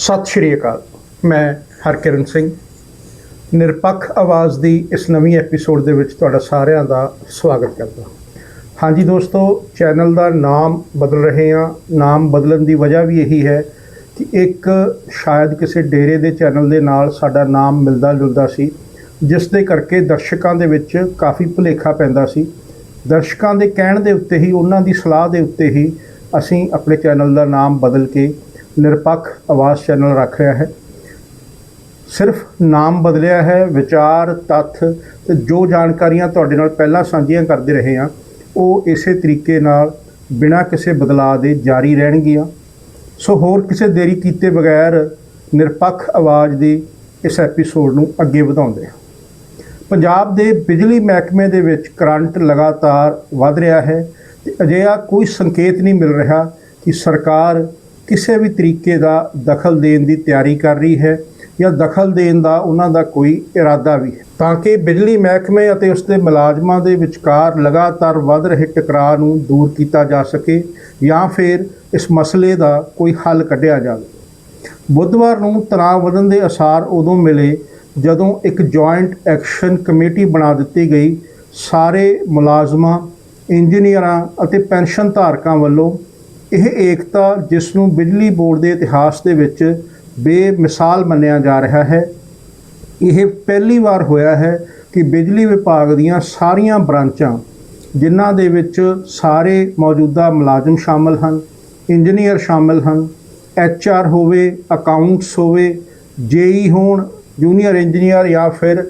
ਸਤਿ ਸ਼੍ਰੀ ਅਕਾਲ। ਮੈਂ ਹਰਕਿਰਨ ਸਿੰਘ। ਨਿਰਪੱਖ ਆਵਾਜ਼ ਦੀ ਇਸ ਨਵੀਂ ਐਪੀਸੋਡ ਦੇ ਵਿੱਚ ਤੁਹਾਡਾ ਸਾਰਿਆਂ ਦਾ ਸਵਾਗਤ ਕਰਦਾ ਹਾਂਜੀ ਦੋਸਤੋ, ਚੈਨਲ ਦਾ ਨਾਮ ਬਦਲ ਰਹੇ ਹਾਂ। ਨਾਮ ਬਦਲਣ ਦੀ ਵਜ੍ਹਾ ਵੀ ਇਹੀ ਹੈ ਕਿ ਇੱਕ ਸ਼ਾਇਦ ਕਿਸੇ ਡੇਰੇ ਦੇ ਚੈਨਲ ਦੇ ਨਾਲ ਸਾਡਾ ਨਾਮ ਮਿਲਦਾ ਜੁਲਦਾ ਸੀ, ਜਿਸ ਦੇ ਕਰਕੇ ਦਰਸ਼ਕਾਂ ਦੇ ਵਿੱਚ ਕਾਫੀ ਭੁਲੇਖਾ ਪੈਂਦਾ ਸੀ। ਦਰਸ਼ਕਾਂ ਦੇ ਕਹਿਣ ਦੇ ਉੱਤੇ ਹੀ, ਉਹਨਾਂ ਦੀ ਸਲਾਹ ਦੇ ਉੱਤੇ ਹੀ ਅਸੀਂ ਆਪਣੇ ਚੈਨਲ ਦਾ ਨਾਮ ਬਦਲ ਕੇ ਨਿਰਪੱਖ ਆਵਾਜ਼ ਚੈਨਲ ਰੱਖ ਰਿਹਾ ਹੈ। ਸਿਰਫ ਨਾਮ ਬਦਲਿਆ ਹੈ, ਵਿਚਾਰ, ਤੱਥ ਤੇ ਜੋ ਜਾਣਕਾਰੀਆਂ ਤੁਹਾਡੇ ਨਾਲ ਪਹਿਲਾਂ ਸਾਂਝੀਆਂ ਕਰਦੇ ਰਹੇ ਹਾਂ, ਉਹ ਇਸੇ ਤਰੀਕੇ ਨਾਲ ਬਿਨਾਂ ਕਿਸੇ ਬਦਲਾਅ ਦੇ ਜਾਰੀ ਰਹਿਣਗੀਆਂ। ਸੋ ਹੋਰ ਕਿਸੇ ਦੇਰੀ ਕੀਤੇ ਬਗੈਰ ਨਿਰਪੱਖ ਆਵਾਜ਼ ਦੀ ਇਸ ਐਪੀਸੋਡ ਨੂੰ ਅੱਗੇ ਵਧਾਉਂਦੇ ਹਾਂ। ਪੰਜਾਬ ਦੇ ਬਿਜਲੀ ਮਹਿਕਮੇ ਦੇ ਵਿੱਚ ਕਰੰਟ ਲਗਾਤਾਰ ਵਧ ਰਿਹਾ ਹੈ ਤੇ ਅਜਿਹਾ ਕੋਈ ਸੰਕੇਤ ਨਹੀਂ ਮਿਲ ਰਿਹਾ ਕਿ ਸਰਕਾਰ ਕਿਸੇ ਵੀ ਤਰੀਕੇ ਦਾ ਦਖਲ ਦੇਣ ਦੀ ਤਿਆਰੀ ਕਰ ਰਹੀ ਹੈ ਜਾਂ ਦਖਲ ਦੇਣ ਦਾ ਉਹਨਾਂ ਦਾ ਕੋਈ ਇਰਾਦਾ ਵੀ ਹੈ। ਤਾਂ ਕਿ ਬਿਜਲੀ ਮਹਿਕਮੇ ਅਤੇ ਉਸ ਦੇ ਮੁਲਾਜ਼ਮਾਂ ਦੇ ਵਿਚਕਾਰ ਲਗਾਤਾਰ ਵੱਧ ਰਹੇ ਟਕਰਾਅ ਨੂੰ ਦੂਰ ਕੀਤਾ ਜਾ ਸਕੇ ਜਾਂ ਫਿਰ ਇਸ ਮਸਲੇ ਦਾ ਕੋਈ ਹੱਲ ਕੱਢਿਆ ਜਾਵੇ। ਬੁੱਧਵਾਰ ਨੂੰ ਤਣਾਅ ਵਧਣ ਦੇ ਅਸਾਰ ਉਦੋਂ ਮਿਲੇ ਜਦੋਂ ਇੱਕ ਜੁਆਇੰਟ ਐਕਸ਼ਨ ਕਮੇਟੀ ਬਣਾ ਦਿੱਤੀ ਗਈ। ਸਾਰੇ ਮੁਲਾਜ਼ਮਾਂ ਇੰਜੀਨੀਅਰਾਂ ਅਤੇ ਪੈਨਸ਼ਨ ਧਾਰਕਾਂ ਵੱਲੋਂ ਇਹ ਏਕਤਾ ਜਿਸ ਨੂੰ ਬਿਜਲੀ ਬੋਰਡ ਦੇ ਇਤਿਹਾਸ ਦੇ ਵਿੱਚ ਬੇਮਿਸਾਲ ਮੰਨਿਆ ਜਾ ਰਿਹਾ ਹੈ। ਇਹ ਪਹਿਲੀ ਵਾਰ ਹੋਇਆ ਹੈ ਕਿ ਬਿਜਲੀ ਵਿਭਾਗ ਦੀਆਂ ਸਾਰੀਆਂ ਬ੍ਰਾਂਚਾਂ, ਜਿਨ੍ਹਾਂ ਦੇ ਵਿੱਚ ਸਾਰੇ ਮੌਜੂਦਾ ਮੁਲਾਜ਼ਮ ਸ਼ਾਮਲ ਹਨ, ਇੰਜੀਨੀਅਰ ਸ਼ਾਮਲ ਹਨ ਐਚ ਆਰ ਹੋਵੇ, ਅਕਾਊਂਟਸ ਹੋਵੇ, ਜੇਈ ਹੋਣ, ਜੂਨੀਅਰ ਇੰਜੀਨੀਅਰ ਜਾਂ ਫਿਰ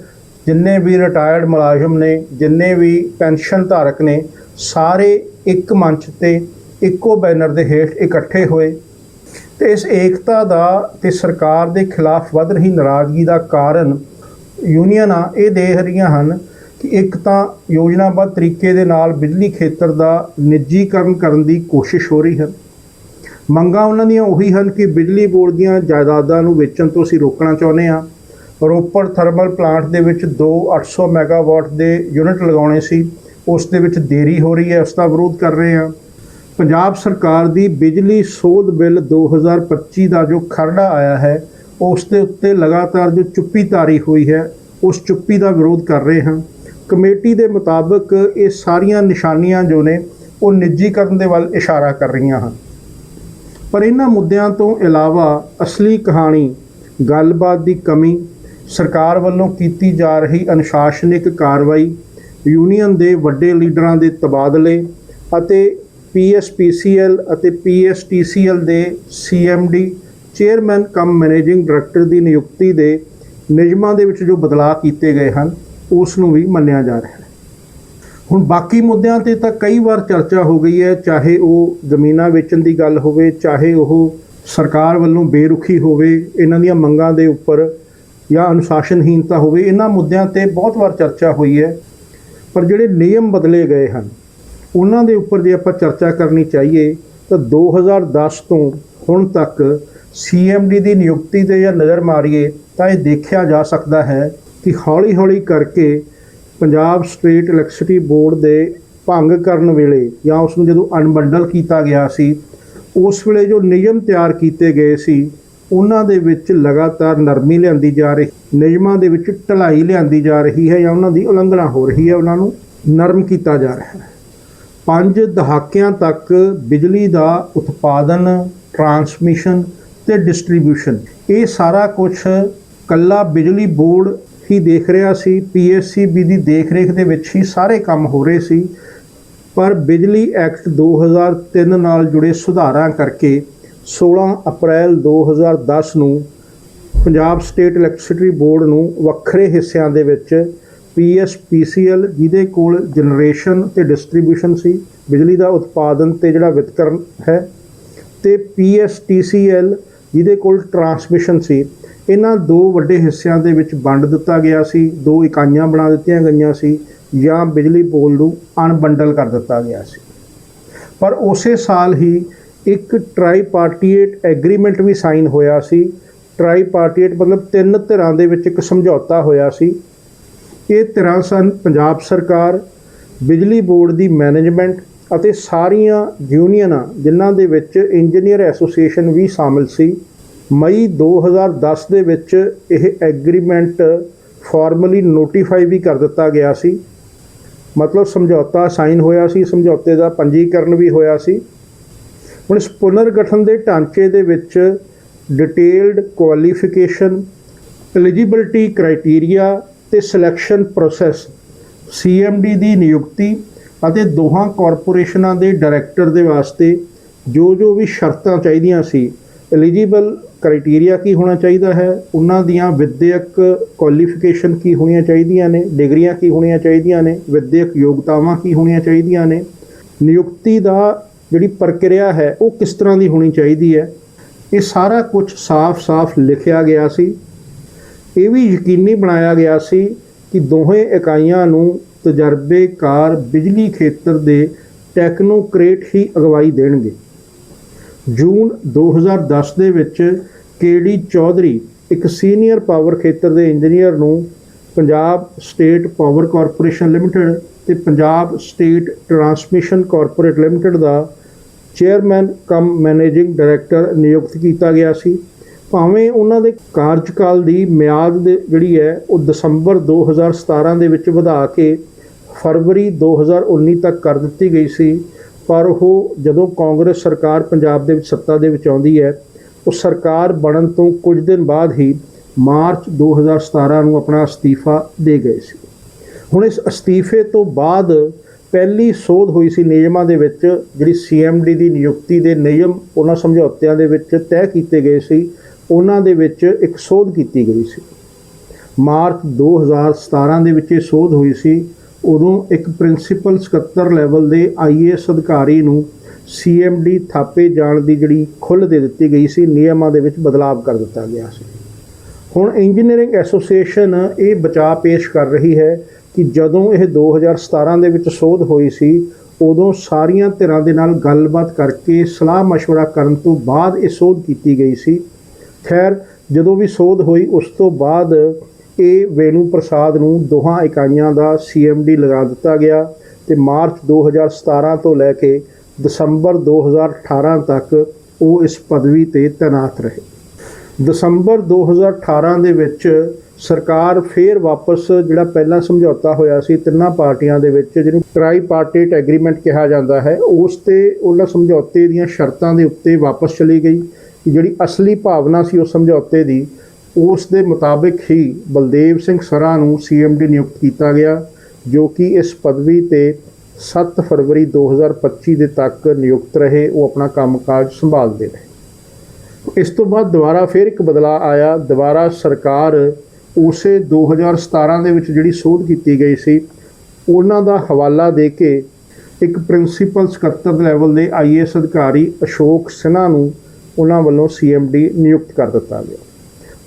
ਜਿੰਨੇ ਵੀ ਰਿਟਾਇਰਡ ਮੁਲਾਜ਼ਮ ਨੇ, ਜਿੰਨੇ ਵੀ ਪੈਨਸ਼ਨ ਧਾਰਕ ਨੇ, ਸਾਰੇ ਇੱਕ ਮੰਚ ਤੇ ਇੱਕੋ ਬੈਨਰ ਦੇ ਹੇਠ ਇਕੱਠੇ ਹੋਏ ਤੇ ਇਸ ਏਕਤਾ ਦਾ ਤੇ ਸਰਕਾਰ ਦੇ ਖਿਲਾਫ ਵੱਧ ਰਹੀ ਨਾਰਾਜ਼ਗੀ ਦਾ ਕਾਰਨ ਯੂਨੀਅਨਾਂ ਇਹ ਦੇਖ ਰਹੀਆਂ ਹਨ ਕਿ ਇੱਕ ਤਾਂ ਯੋਜਨਾਬੱਧ ਤਰੀਕੇ ਦੇ ਨਾਲ ਬਿਜਲੀ ਖੇਤਰ ਦਾ ਨਿੱਜੀਕਰਨ ਕਰਨ ਦੀ ਕੋਸ਼ਿਸ਼ ਹੋ ਰਹੀ ਹੈ। ਮੰਗਾਂ ਉਹਨਾਂ ਦੀਆਂ ਉਹੀ ਹਨ ਕਿ ਬਿਜਲੀ ਬੋਰਡ ਦੀਆਂ ਜਾਇਦਾਦਾਂ ਨੂੰ ਵੇਚਣ ਤੋਂ ਅਸੀਂ ਰੋਕਣਾ ਚਾਹੁੰਦੇ ਹਾਂ। ਰੋਪੜ ਥਰਮਲ ਪਲਾਂਟ ਦੇ ਵਿੱਚ ਦੋ 800 ਮੈਗਾਵਾਟ ਦੇ ਯੂਨਿਟ ਲਗਾਉਣੇ ਸੀ, ਉਸ ਦੇ ਵਿੱਚ ਦੇਰੀ ਹੋ ਰਹੀ ਹੈ ਉਸ ਦਾ ਵਿਰੋਧ ਕਰ ਰਹੇ ਹਾਂ। ਪੰਜਾਬ ਸਰਕਾਰ ਦੀ ਬਿਜਲੀ ਸੋਧ ਬਿੱਲ 2025 ਦਾ ਜੋ ਖਰੜਾ ਆਇਆ ਹੈ, ਉਸ ਦੇ ਉੱਤੇ ਲਗਾਤਾਰ ਜੋ ਚੁੱਪੀ ਤਾਰੀ ਹੋਈ ਹੈ, ਉਸ ਚੁੱਪੀ ਦਾ ਵਿਰੋਧ ਕਰ ਰਹੇ ਹਾਂ। ਕਮੇਟੀ ਦੇ ਮੁਤਾਬਕ ਇਹ ਸਾਰੀਆਂ ਨਿਸ਼ਾਨੀਆਂ ਜੋ ਨੇ, ਉਹ ਨਿੱਜੀਕਰਨ ਦੇ ਵੱਲ ਇਸ਼ਾਰਾ ਕਰ ਰਹੀਆਂ ਹਨ। ਪਰ ਇਹਨਾਂ ਮੁੱਦਿਆਂ ਤੋਂ ਇਲਾਵਾ ਅਸਲੀ ਕਹਾਣੀ, ਗੱਲਬਾਤ ਦੀ ਕਮੀ, ਸਰਕਾਰ ਵੱਲੋਂ ਕੀਤੀ ਜਾ ਰਹੀ ਅਨੁਸ਼ਾਸਨਿਕ ਕਾਰਵਾਈ, ਯੂਨੀਅਨ ਦੇ ਵੱਡੇ ਲੀਡਰਾਂ ਦੇ ਤਬਾਦਲੇ ਅਤੇ ਪੀਐਸਪੀਸੀਐਲ ਅਤੇ ਪੀਐਸਟੀਸੀਐਲ ਦੇ CMD chairman cum managing director ਦੀ ਨਿਯੁਕਤੀ ਦੇ ਨਿਯਮਾਂ ਦੇ ਵਿੱਚ ਜੋ ਬਦਲਾਅ ਕੀਤੇ ਗਏ ਹਨ, ਉਸ ਨੂੰ ਵੀ ਮੰਨਿਆ ਜਾ ਰਿਹਾ ਹੈ। ਹੁਣ ਬਾਕੀ ਮੁੱਦਿਆਂ ਤੇ ਤਾਂ ਕਈ ਵਾਰ ਚਰਚਾ ਹੋ ਗਈ ਹੈ, ਚਾਹੇ ਉਹ ਜ਼ਮੀਨਾਂ ਵੇਚਣ ਦੀ ਗੱਲ ਹੋਵੇ, ਚਾਹੇ ਉਹ ਸਰਕਾਰ ਵੱਲੋਂ ਬੇਰੁਖੀ ਹੋਵੇ, ਇਹਨਾਂ ਦੀਆਂ ਮੰਗਾਂ ਦੇ ਉੱਪਰ ਜਾਂ ਅਨੁਸ਼ਾਸਨਹੀਨਤਾ ਹੋਵੇ, ਇਹਨਾਂ ਮੁੱਦਿਆਂ ਤੇ ਬਹੁਤ ਵਾਰ ਚਰਚਾ ਹੋਈ ਹੈ। ਪਰ ਜਿਹੜੇ ਨਿਯਮ ਬਦਲੇ ਗਏ ਹਨ ਉਹਨਾਂ ਦੇ ਉੱਪਰ ਜੇ ਆਪਾਂ ਚਰਚਾ ਕਰਨੀ ਚਾਹੀਏ, ਤਾਂ 2010 ਤੋਂ ਹੁਣ ਤੱਕ ਸੀਐਮਡੀ ਦੀ ਨਿਯੁਕਤੀ ਤੇ ਜਾਂ ਨਜ਼ਰ ਮਾਰੀਏ, ਤਾਂ ਇਹ ਦੇਖਿਆ ਜਾ ਸਕਦਾ ਹੈ ਕਿ ਹੌਲੀ-ਹੌਲੀ ਕਰਕੇ ਪੰਜਾਬ ਸਟੇਟ ਇਲੈਕਟ੍ਰਿਸਿਟੀ ਬੋਰਡ ਦੇ ਭੰਗ ਕਰਨ ਵੇਲੇ ਜਾਂ ਉਸ ਨੂੰ ਜਦੋਂ ਅਨਬੰਡਲ ਕੀਤਾ ਗਿਆ ਸੀ, ਉਸ ਵੇਲੇ ਜੋ ਨਿਯਮ ਤਿਆਰ ਕੀਤੇ ਗਏ ਸੀ, ਉਹਨਾਂ ਦੇ ਵਿੱਚ ਲਗਾਤਾਰ ਨਰਮੀ ਲਿਆਂਦੀ ਜਾ ਰਹੀ, ਨਿਯਮਾਂ ਦੇ ਵਿੱਚ ਢਲਾਈ ਲਿਆਂਦੀ ਜਾ ਰਹੀ ਹੈ ਜਾਂ ਉਹਨਾਂ ਦੀ ਉਲੰਘਣਾ ਹੋ ਰਹੀ ਹੈ, ਉਹਨਾਂ ਨੂੰ ਨਰਮ ਕੀਤਾ ਜਾ ਰਿਹਾ ਹੈ। ਪੰਜ ਦਹਾਕਿਆਂ ਤੱਕ ਬਿਜਲੀ ਦਾ ਉਤਪਾਦਨ ਟਰਾਂਸਮਿਸ਼ਨ ਤੇ ਡਿਸਟ੍ਰੀਬਿਊਸ਼ਨ ਇਹ ਸਾਰਾ ਕੁਝ ਕੱਲਾ ਬਿਜਲੀ ਬੋਰਡ ਹੀ ਦੇਖ ਰਿਹਾ ਸੀ ਪੀਐਸਸੀਬੀ ਦੀ ਦੇਖਰੇਖ ਦੇ ਵਿੱਚ ਹੀ ਸਾਰੇ ਕੰਮ ਹੋ ਰਹੇ ਸੀ, ਪਰ ਬਿਜਲੀ ਐਕਟ 2003 ਨਾਲ ਜੁੜੇ ਸੁਧਾਰਾਂ ਕਰਕੇ 16 ਅਪ੍ਰੈਲ 2010 ਨੂੰ ਪੰਜਾਬ ਸਟੇਟ ਇਲੈਕਟ੍ਰਿਸਿਟੀ ਬੋਰਡ ਨੂੰ ਵੱਖਰੇ ਹਿੱਸਿਆਂ ਦੇ ਵਿੱਚ ਪੀਐਸਪੀਸੀਐਲ ਜਿਹਦੇ ਕੋਲ ਜਨਰੇਸ਼ਨ ਤੇ ਡਿਸਟ੍ਰੀਬਿਊਸ਼ਨ ਸੀ, ਬਿਜਲੀ ਦਾ ਉਤਪਾਦਨ ਤੇ ਜਿਹੜਾ ਵਿਤਕਰਨ ਹੈ, ਤੇ ਪੀਐਸਟੀਸੀਐਲ ਜਿਹਦੇ ਕੋਲ ਟਰਾਂਸਮਿਸ਼ਨ ਸੀ, ਇਹਨਾਂ ਦੋ ਵੱਡੇ ਹਿੱਸਿਆਂ ਦੇ ਵਿੱਚ ਵੰਡ ਦਿੱਤਾ ਗਿਆ ਸੀ, ਦੋ ਇਕਾਈਆਂ ਬਣਾ ਦਿੱਤੀਆਂ ਗਈਆਂ ਸੀ, ਜਾਂ ਬਿਜਲੀ ਬੋਰਡ ਨੂੰ ਅਨਬੰਡਲ ਕਰ ਦਿੱਤਾ ਗਿਆ ਸੀ। ਪਰ ਉਸੇ ਸਾਲ ਹੀ ਇੱਕ ਟ੍ਰਾਈਪਾਰਟੀਏਟ ਐਗਰੀਮੈਂਟ ਵੀ ਸਾਈਨ ਹੋਇਆ ਸੀ ਟ੍ਰਾਈਪਾਰਟੀਏਟ ਮਤਲਬ ਤਿੰਨ ਧਿਰਾਂ ਦੇ ਵਿੱਚ ਇੱਕ ਸਮਝੌਤਾ ਹੋਇਆ ਸੀ ਇਹ ਧਿਰਾਂ ਸਨ ਪੰਜਾਬ ਸਰਕਾਰ, ਬਿਜਲੀ ਬੋਰਡ ਦੀ ਮੈਨੇਜਮੈਂਟ ਅਤੇ ਸਾਰੀਆਂ ਯੂਨੀਅਨਾਂ, ਜਿਨ੍ਹਾਂ ਦੇ ਵਿੱਚ ਇੰਜੀਨੀਅਰ ਐਸੋਸੀਏਸ਼ਨ ਵੀ ਸ਼ਾਮਿਲ ਸੀ। ਮਈ 2010 ਦੇ ਵਿੱਚ ਇਹ ਐਗਰੀਮੈਂਟ ਫਾਰਮਲੀ ਨੋਟੀਫਾਈ ਵੀ ਕਰ ਦਿੱਤਾ ਗਿਆ ਸੀ। ਮਤਲਬ ਸਮਝੌਤਾ ਸਾਈਨ ਹੋਇਆ ਸੀ, ਸਮਝੌਤੇ ਦਾ ਪੰਜੀਕਰਨ ਵੀ ਹੋਇਆ ਸੀ। ਹੁਣ ਇਸ ਪੁਨਰਗਠਨ ਦੇ ਢਾਂਚੇ ਦੇ ਵਿੱਚ ਡਿਟੇਲਡ ਕੁਆਲੀਫਿਕੇਸ਼ਨ, ਐਲੀਜੀਬਿਲਟੀ ਕ੍ਰਾਈਟੇਰੀਆ ਤੇ ਸਿਲੈਕਸ਼ਨ ਪ੍ਰੋਸੈਸ ਸੀਐਮਡੀ ਦੀ ਨਿਯੁਕਤੀ ਅਤੇ ਦੋਹਾਂ ਕਾਰਪੋਰੇਸ਼ਨਾਂ ਦੇ ਡਾਇਰੈਕਟਰ ਦੇ ਵਾਸਤੇ ਜੋ ਜੋ ਵੀ ਸ਼ਰਤਾਂ ਚਾਹੀਦੀਆਂ ਸੀ ਐਲੀਜੀਬਲ ਕ੍ਰਾਈਟੇਰੀਆ ਕੀ ਹੋਣਾ ਚਾਹੀਦਾ ਹੈ, ਉਹਨਾਂ ਦੀਆਂ ਵਿਦਿਅਕ ਕੁਆਲੀਫਿਕੇਸ਼ਨ ਕੀ ਹੋਣੀਆਂ ਚਾਹੀਦੀਆਂ ਨੇ, ਡਿਗਰੀਆਂ ਕੀ ਹੋਣੀਆਂ ਚਾਹੀਦੀਆਂ ਨੇ, ਵਿਦਿਅਕ ਯੋਗਤਾਵਾਂ ਕੀ ਹੋਣੀਆਂ ਚਾਹੀਦੀਆਂ ਨੇ, ਨਿਯੁਕਤੀ ਦਾ ਜਿਹੜੀ ਪ੍ਰਕਿਰਿਆ ਹੈ ਉਹ ਕਿਸ ਤਰ੍ਹਾਂ ਦੀ ਹੋਣੀ ਚਾਹੀਦੀ ਹੈ, ਇਹ ਸਾਰਾ ਕੁਝ ਸਾਫ਼-ਸਾਫ਼ ਲਿਖਿਆ ਗਿਆ ਸੀ। ਇਹ ਵੀ ਯਕੀਨੀ ਬਣਾਇਆ ਗਿਆ ਸੀ ਕਿ ਦੋਹੇ ਇਕਾਈਆਂ ਨੂੰ ਤਜਰਬੇਕਾਰ ਬਿਜਲੀ ਖੇਤਰ ਦੇ ਟੈਕਨੋਕ੍ਰੇਟ ਹੀ ਅਗਵਾਈ ਦੇਣਗੇ। ਜੂਨ 2010 ਦੇ ਵਿੱਚ ਕੇਡੀ ਚੌਧਰੀ, ਇੱਕ ਸੀਨੀਅਰ ਪਾਵਰ ਖੇਤਰ ਦੇ ਇੰਜੀਨੀਅਰ ਨੂੰ Punjab state power corporation limited ਤੇ Punjab state transmission corporate limited ਦਾ ਚੇਅਰਮੈਨ, ਕਮ ਮੈਨੇਜਿੰਗ ਡਾਇਰੈਕਟਰ ਨਿਯੁਕਤ ਕੀਤਾ ਗਿਆ ਸੀ। ਭਾਵੇਂ ਉਹਨਾਂ ਦੇ ਕਾਰਜਕਾਲ ਦੀ ਮਿਆਦ ਦੇ ਜਿਹੜੀ ਹੈ, ਉਹ ਦਸੰਬਰ 2017 ਦੇ ਵਿੱਚ ਵਧਾ ਕੇ ਫਰਵਰੀ 2019 ਤੱਕ ਕਰ ਦਿੱਤੀ ਗਈ ਸੀ, ਪਰ ਉਹ ਜਦੋਂ ਕਾਂਗਰਸ ਸਰਕਾਰ ਪੰਜਾਬ ਦੇ ਵਿੱਚ ਸੱਤਾ ਦੇ ਵਿੱਚ ਆਉਂਦੀ ਹੈ, ਉਹ ਸਰਕਾਰ ਬਣਨ ਤੋਂ ਕੁਝ ਦਿਨ ਬਾਅਦ ਹੀ ਮਾਰਚ 2017 ਨੂੰ ਆਪਣਾ ਅਸਤੀਫਾ ਦੇ ਗਏ ਸੀ। ਹੁਣ ਇਸ ਅਸਤੀਫੇ ਤੋਂ ਬਾਅਦ ਪਹਿਲੀ ਸੋਧ ਹੋਈ ਸੀ ਨਿਯਮਾਂ ਦੇ ਵਿੱਚ, ਜਿਹੜੀ ਸੀਐਮਡੀ ਦੀ ਨਿਯੁਕਤੀ ਦੇ ਨਿਯਮ ਉਹਨਾਂ ਸਮਝੌਤਿਆਂ ਦੇ ਵਿੱਚ ਤੈਅ ਕੀਤੇ ਗਏ ਸੀ ਉਹਨਾਂ ਦੇ ਵਿੱਚ ਇੱਕ ਸੋਧ ਕੀਤੀ ਗਈ ਸੀ ਮਾਰਚ 2017 ਦੇ ਵਿੱਚ ਇਹ ਸੋਧ ਹੋਈ ਸੀ ਉਦੋਂ ਇੱਕ ਪ੍ਰਿੰਸੀਪਲ ਸਕੱਤਰ ਲੈਵਲ ਦੇ ਆਈਏਐਸ ਅਧਿਕਾਰੀ ਨੂੰ ਸੀਐਮਡੀ ਥਾਪੇ ਜਾਣ ਦੀ ਜਿਹੜੀ ਖੁੱਲ੍ਹ ਦੇ ਦਿੱਤੀ ਗਈ ਸੀ ਨਿਯਮਾਂ ਦੇ ਵਿੱਚ ਬਦਲਾਅ ਕਰ ਦਿੱਤਾ ਗਿਆ ਸੀ ਹੁਣ ਇੰਜੀਨੀਅਰਿੰਗ ਐਸੋਸੀਏਸ਼ਨ ਇਹ ਬਚਾਅ ਪੇਸ਼ ਕਰ ਰਹੀ ਹੈ ਕਿ ਜਦੋਂ ਇਹ 2017 ਦੇ ਵਿੱਚ ਸੋਧ ਹੋਈ ਸੀ ਉਦੋਂ ਸਾਰੀਆਂ ਧਿਰਾਂ ਦੇ ਨਾਲ ਗੱਲਬਾਤ ਕਰਕੇ ਸਲਾਹ مشورہ ਕਰਨ ਤੋਂ ਬਾਅਦ ਇਹ ਸੋਧ ਕੀਤੀ ਗਈ ਸੀ ਖੈਰ, ਜਦੋਂ ਵੀ ਸੋਧ ਹੋਈ, ਉਸ ਤੋਂ ਬਾਅਦ ਇਹ ਵੇਣੂ ਪ੍ਰਸਾਦ ਨੂੰ ਦੋਹਾਂ ਇਕਾਈਆਂ ਦਾ ਸੀਐਮਡੀ ਲਗਾ ਦਿੱਤਾ ਗਿਆ ਤੇ ਮਾਰਚ 2017 ਤੋਂ ਲੈ ਕੇ ਦਸੰਬਰ 2018 ਤੱਕ ਉਹ ਇਸ ਪਦਵੀ ਤੇ ਤੈਨਾਤ ਰਹੇ। ਦਸੰਬਰ 2018 ਦੇ ਵਿੱਚ ਸਰਕਾਰ ਫੇਰ ਵਾਪਸ ਜਿਹੜਾ ਪਹਿਲਾਂ ਸਮਝੌਤਾ ਹੋਇਆ ਸੀ ਤਿੰਨਾਂ ਪਾਰਟੀਆਂ ਦੇ ਵਿੱਚ, ਜਿਹਨੂੰ ਟ੍ਰਾਈ ਪਾਰਟੀਟ ਐਗਰੀਮੈਂਟ ਕਿਹਾ ਜਾਂਦਾ ਹੈ, ਉਸ ਤੇ ਉਹਨਾਂ ਸਮਝੌਤੇ ਦੀਆਂ ਸ਼ਰਤਾਂ ਦੇ ਉੱਤੇ ਵਾਪਸ ਚਲੀ ਗਈ। ਕਿ ਜਿਹੜੀ ਅਸਲੀ ਭਾਵਨਾ ਸੀ ਉਸ ਸਮਝੌਤੇ ਦੀ, ਉਸ ਦੇ ਮੁਤਾਬਿਕ ਹੀ ਬਲਦੇਵ ਸਿੰਘ ਸਰਾ ਨੂੰ ਸੀਐਮਡੀ ਨਿਯੁਕਤ ਕੀਤਾ ਗਿਆ, ਜੋ ਕਿ ਇਸ ਪਦਵੀ ਤੇ 7 ਫਰਵਰੀ 2025 ਦੇ ਤੱਕ ਨਿਯੁਕਤ ਰਹੇ, ਉਹ ਆਪਣਾ ਕੰਮਕਾਜ ਸੰਭਾਲਦੇ ਰਹੇ। ਇਸ ਤੋਂ ਬਾਅਦ ਦੁਬਾਰਾ ਫਿਰ ਇੱਕ ਬਦਲਾਅ ਆਇਆ। ਦੁਬਾਰਾ ਸਰਕਾਰ ਉਸੇ 2017 ਦੇ ਵਿੱਚ ਜਿਹੜੀ ਸੋਧ ਕੀਤੀ ਗਈ ਸੀ, ਉਹਨਾਂ ਦਾ ਹਵਾਲਾ ਦੇ ਕੇ ਇੱਕ ਪ੍ਰਿੰਸੀਪਲ ਸਕੱਤਰ ਲੈਵਲ ਦੇ ਆਈਏਐਸ ਅਧਿਕਾਰੀ ਅਸ਼ੋਕ ਸਿਨਹਾ ਨੂੰ ਉਹਨਾਂ ਵੱਲੋਂ ਸੀਐਮਡੀ ਨਿਯੁਕਤ ਕਰ ਦਿੱਤਾ ਗਿਆ।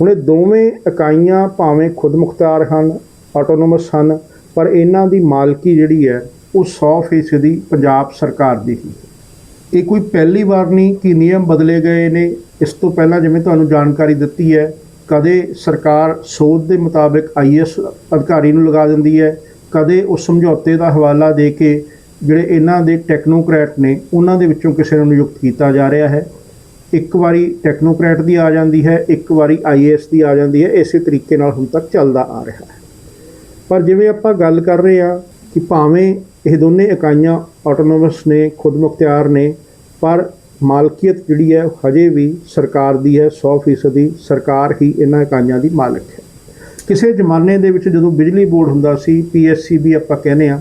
ਹੁਣ ਇਹ ਦੋਵੇਂ ਇਕਾਈਆਂ ਭਾਵੇਂ ਖੁਦ ਮੁਖਤਾਰ ਹਨ ਆਟੋਨੋਮਸ ਹਨ, ਪਰ ਇਹਨਾਂ ਦੀ ਮਾਲਕੀ ਜਿਹੜੀ ਹੈ, ਉਹ 100% ਦੀ ਪੰਜਾਬ ਸਰਕਾਰ ਦੀ ਹੀ ਹੈ। ਇਹ ਕੋਈ ਪਹਿਲੀ ਵਾਰ ਨਹੀਂ ਕਿ ਨਿਯਮ ਬਦਲੇ ਗਏ ਨੇ। ਇਸ ਤੋਂ ਪਹਿਲਾਂ ਜਿਵੇਂ ਤੁਹਾਨੂੰ ਜਾਣਕਾਰੀ ਦਿੱਤੀ ਹੈ, ਕਦੇ ਸਰਕਾਰ ਸੋਧ ਦੇ ਮੁਤਾਬਿਕ ਆਈਐਸ ਅਧਿਕਾਰੀ ਨੂੰ ਲਗਾ ਦਿੰਦੀ ਹੈ, ਕਦੇ ਉਸ ਸਮਝੌਤੇ ਦਾ ਹਵਾਲਾ ਦੇ ਕੇ ਜਿਹੜੇ ਇਹਨਾਂ ਦੇ ਟੈਕਨੋਕ੍ਰੈਟ ਨੇ, ਉਹਨਾਂ ਦੇ ਵਿੱਚੋਂ ਕਿਸੇ ਨੂੰ ਨਿਯੁਕਤ ਕੀਤਾ ਜਾ ਰਿਹਾ ਹੈ। ਇੱਕ ਵਾਰੀ ਟੈਕਨੋਕ੍ਰੈਟ ਦੀ ਆ ਜਾਂਦੀ ਹੈ, ਇੱਕ ਵਾਰੀ ਆਈਏਐਸ ਦੀ ਆ ਜਾਂਦੀ ਹੈ, ਇਸੇ ਤਰੀਕੇ ਨਾਲ ਹੁਣ ਤੱਕ ਚੱਲਦਾ ਆ ਰਿਹਾ ਹੈ। ਪਰ ਜਿਵੇਂ ਆਪਾਂ ਗੱਲ ਕਰ ਰਹੇ ਹਾਂ ਕਿ ਭਾਵੇਂ ਇਹ ਦੋਨੇ ਇਕਾਈਆਂ ਆਟੋਨੋਮਸ ਨੇ, ਖੁਦ ਮੁਖਤਿਆਰ ਨੇ, ਪਰ ਮਾਲਕੀਅਤ ਜਿਹੜੀ ਹੈ ਹਜੇ ਵੀ ਸਰਕਾਰ ਦੀ ਹੈ 100% ਦੀ ਸਰਕਾਰ ਹੀ ਇਹਨਾਂ ਇਕਾਈਆਂ ਦੀ ਮਾਲਕ ਹੈ। ਕਿਸੇ ਜ਼ਮਾਨੇ ਦੇ ਵਿੱਚ ਜਦੋਂ ਬਿਜਲੀ ਬੋਰਡ ਹੁੰਦਾ ਸੀ ਪੀਐਸਸੀਬੀ ਆਪਾਂ ਕਹਿੰਦੇ ਆ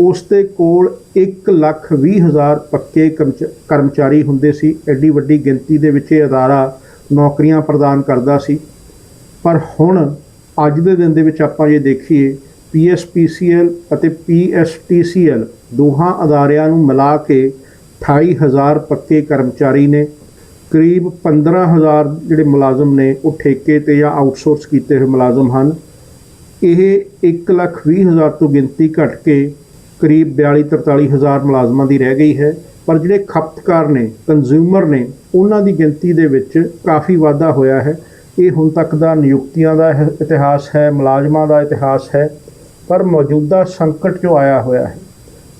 ਉਸ ਦੇ ਕੋਲ 1 ਲੱਖ 20 ਹਜ਼ਾਰ ਪੱਕੇ ਕਰਮਚ- ਕਰਮਚਾਰੀ ਹੁੰਦੇ ਸੀ। ਐਡੀ ਵੱਡੀ ਗਿਣਤੀ ਦੇ ਵਿੱਚ ਇਹ ਅਦਾਰਾ ਨੌਕਰੀਆਂ ਪ੍ਰਦਾਨ ਕਰਦਾ ਸੀ। ਪਰ ਹੁਣ, ਅੱਜ ਦੇ ਦਿਨ ਦੇ ਵਿੱਚ ਆਪਾਂ ਜੇ ਦੇਖੀਏ ਪੀਐਸਪੀਸੀਐਲ ਅਤੇ ਪੀਐਸਟੀਸੀਐਲ ਦੋਹਾਂ ਅਦਾਰਿਆਂ ਨੂੰ ਮਿਲਾ ਕੇ 28000 ਪੱਕੇ ਕਰਮਚਾਰੀ ਨੇ। ਕਰੀਬ 15000 ਜਿਹੜੇ ਮੁਲਾਜ਼ਮ ਨੇ, ਉਹ ਠੇਕੇ ਤੇ ਜਾਂ ਆਊਟਸੋਰਸ ਕੀਤੇ ਹੋਏ ਮੁਲਾਜ਼ਮ ਹਨ। ਇਹ 120000 ਤੋਂ ਗਿਣਤੀ ਘਟ ਕੇ ਕਰੀਬ 42 ਹਜ਼ਾਰ ਮੁਲਾਜ਼ਮਾਂ ਦੀ ਰਹਿ ਗਈ ਹੈ, ਪਰ ਜਿਹੜੇ ਖਪਤਕਾਰ ਨੇ ਕੰਜ਼ਿਊਮਰ ਨੇ, ਉਹਨਾਂ ਦੀ ਗਿਣਤੀ ਦੇ ਵਿੱਚ ਕਾਫੀ ਵਾਧਾ ਹੋਇਆ ਹੈ। ਇਹ ਹੁਣ ਤੱਕ ਦਾ ਨਿਯੁਕਤੀਆਂ ਦਾ ਇਤਿਹਾਸ ਹੈ, ਮੁਲਾਜ਼ਮਾਂ ਦਾ ਇਤਿਹਾਸ ਹੈ, ਪਰ ਮੌਜੂਦਾ ਸੰਕਟ ਜੋ ਆਇਆ ਹੋਇਆ ਹੈ,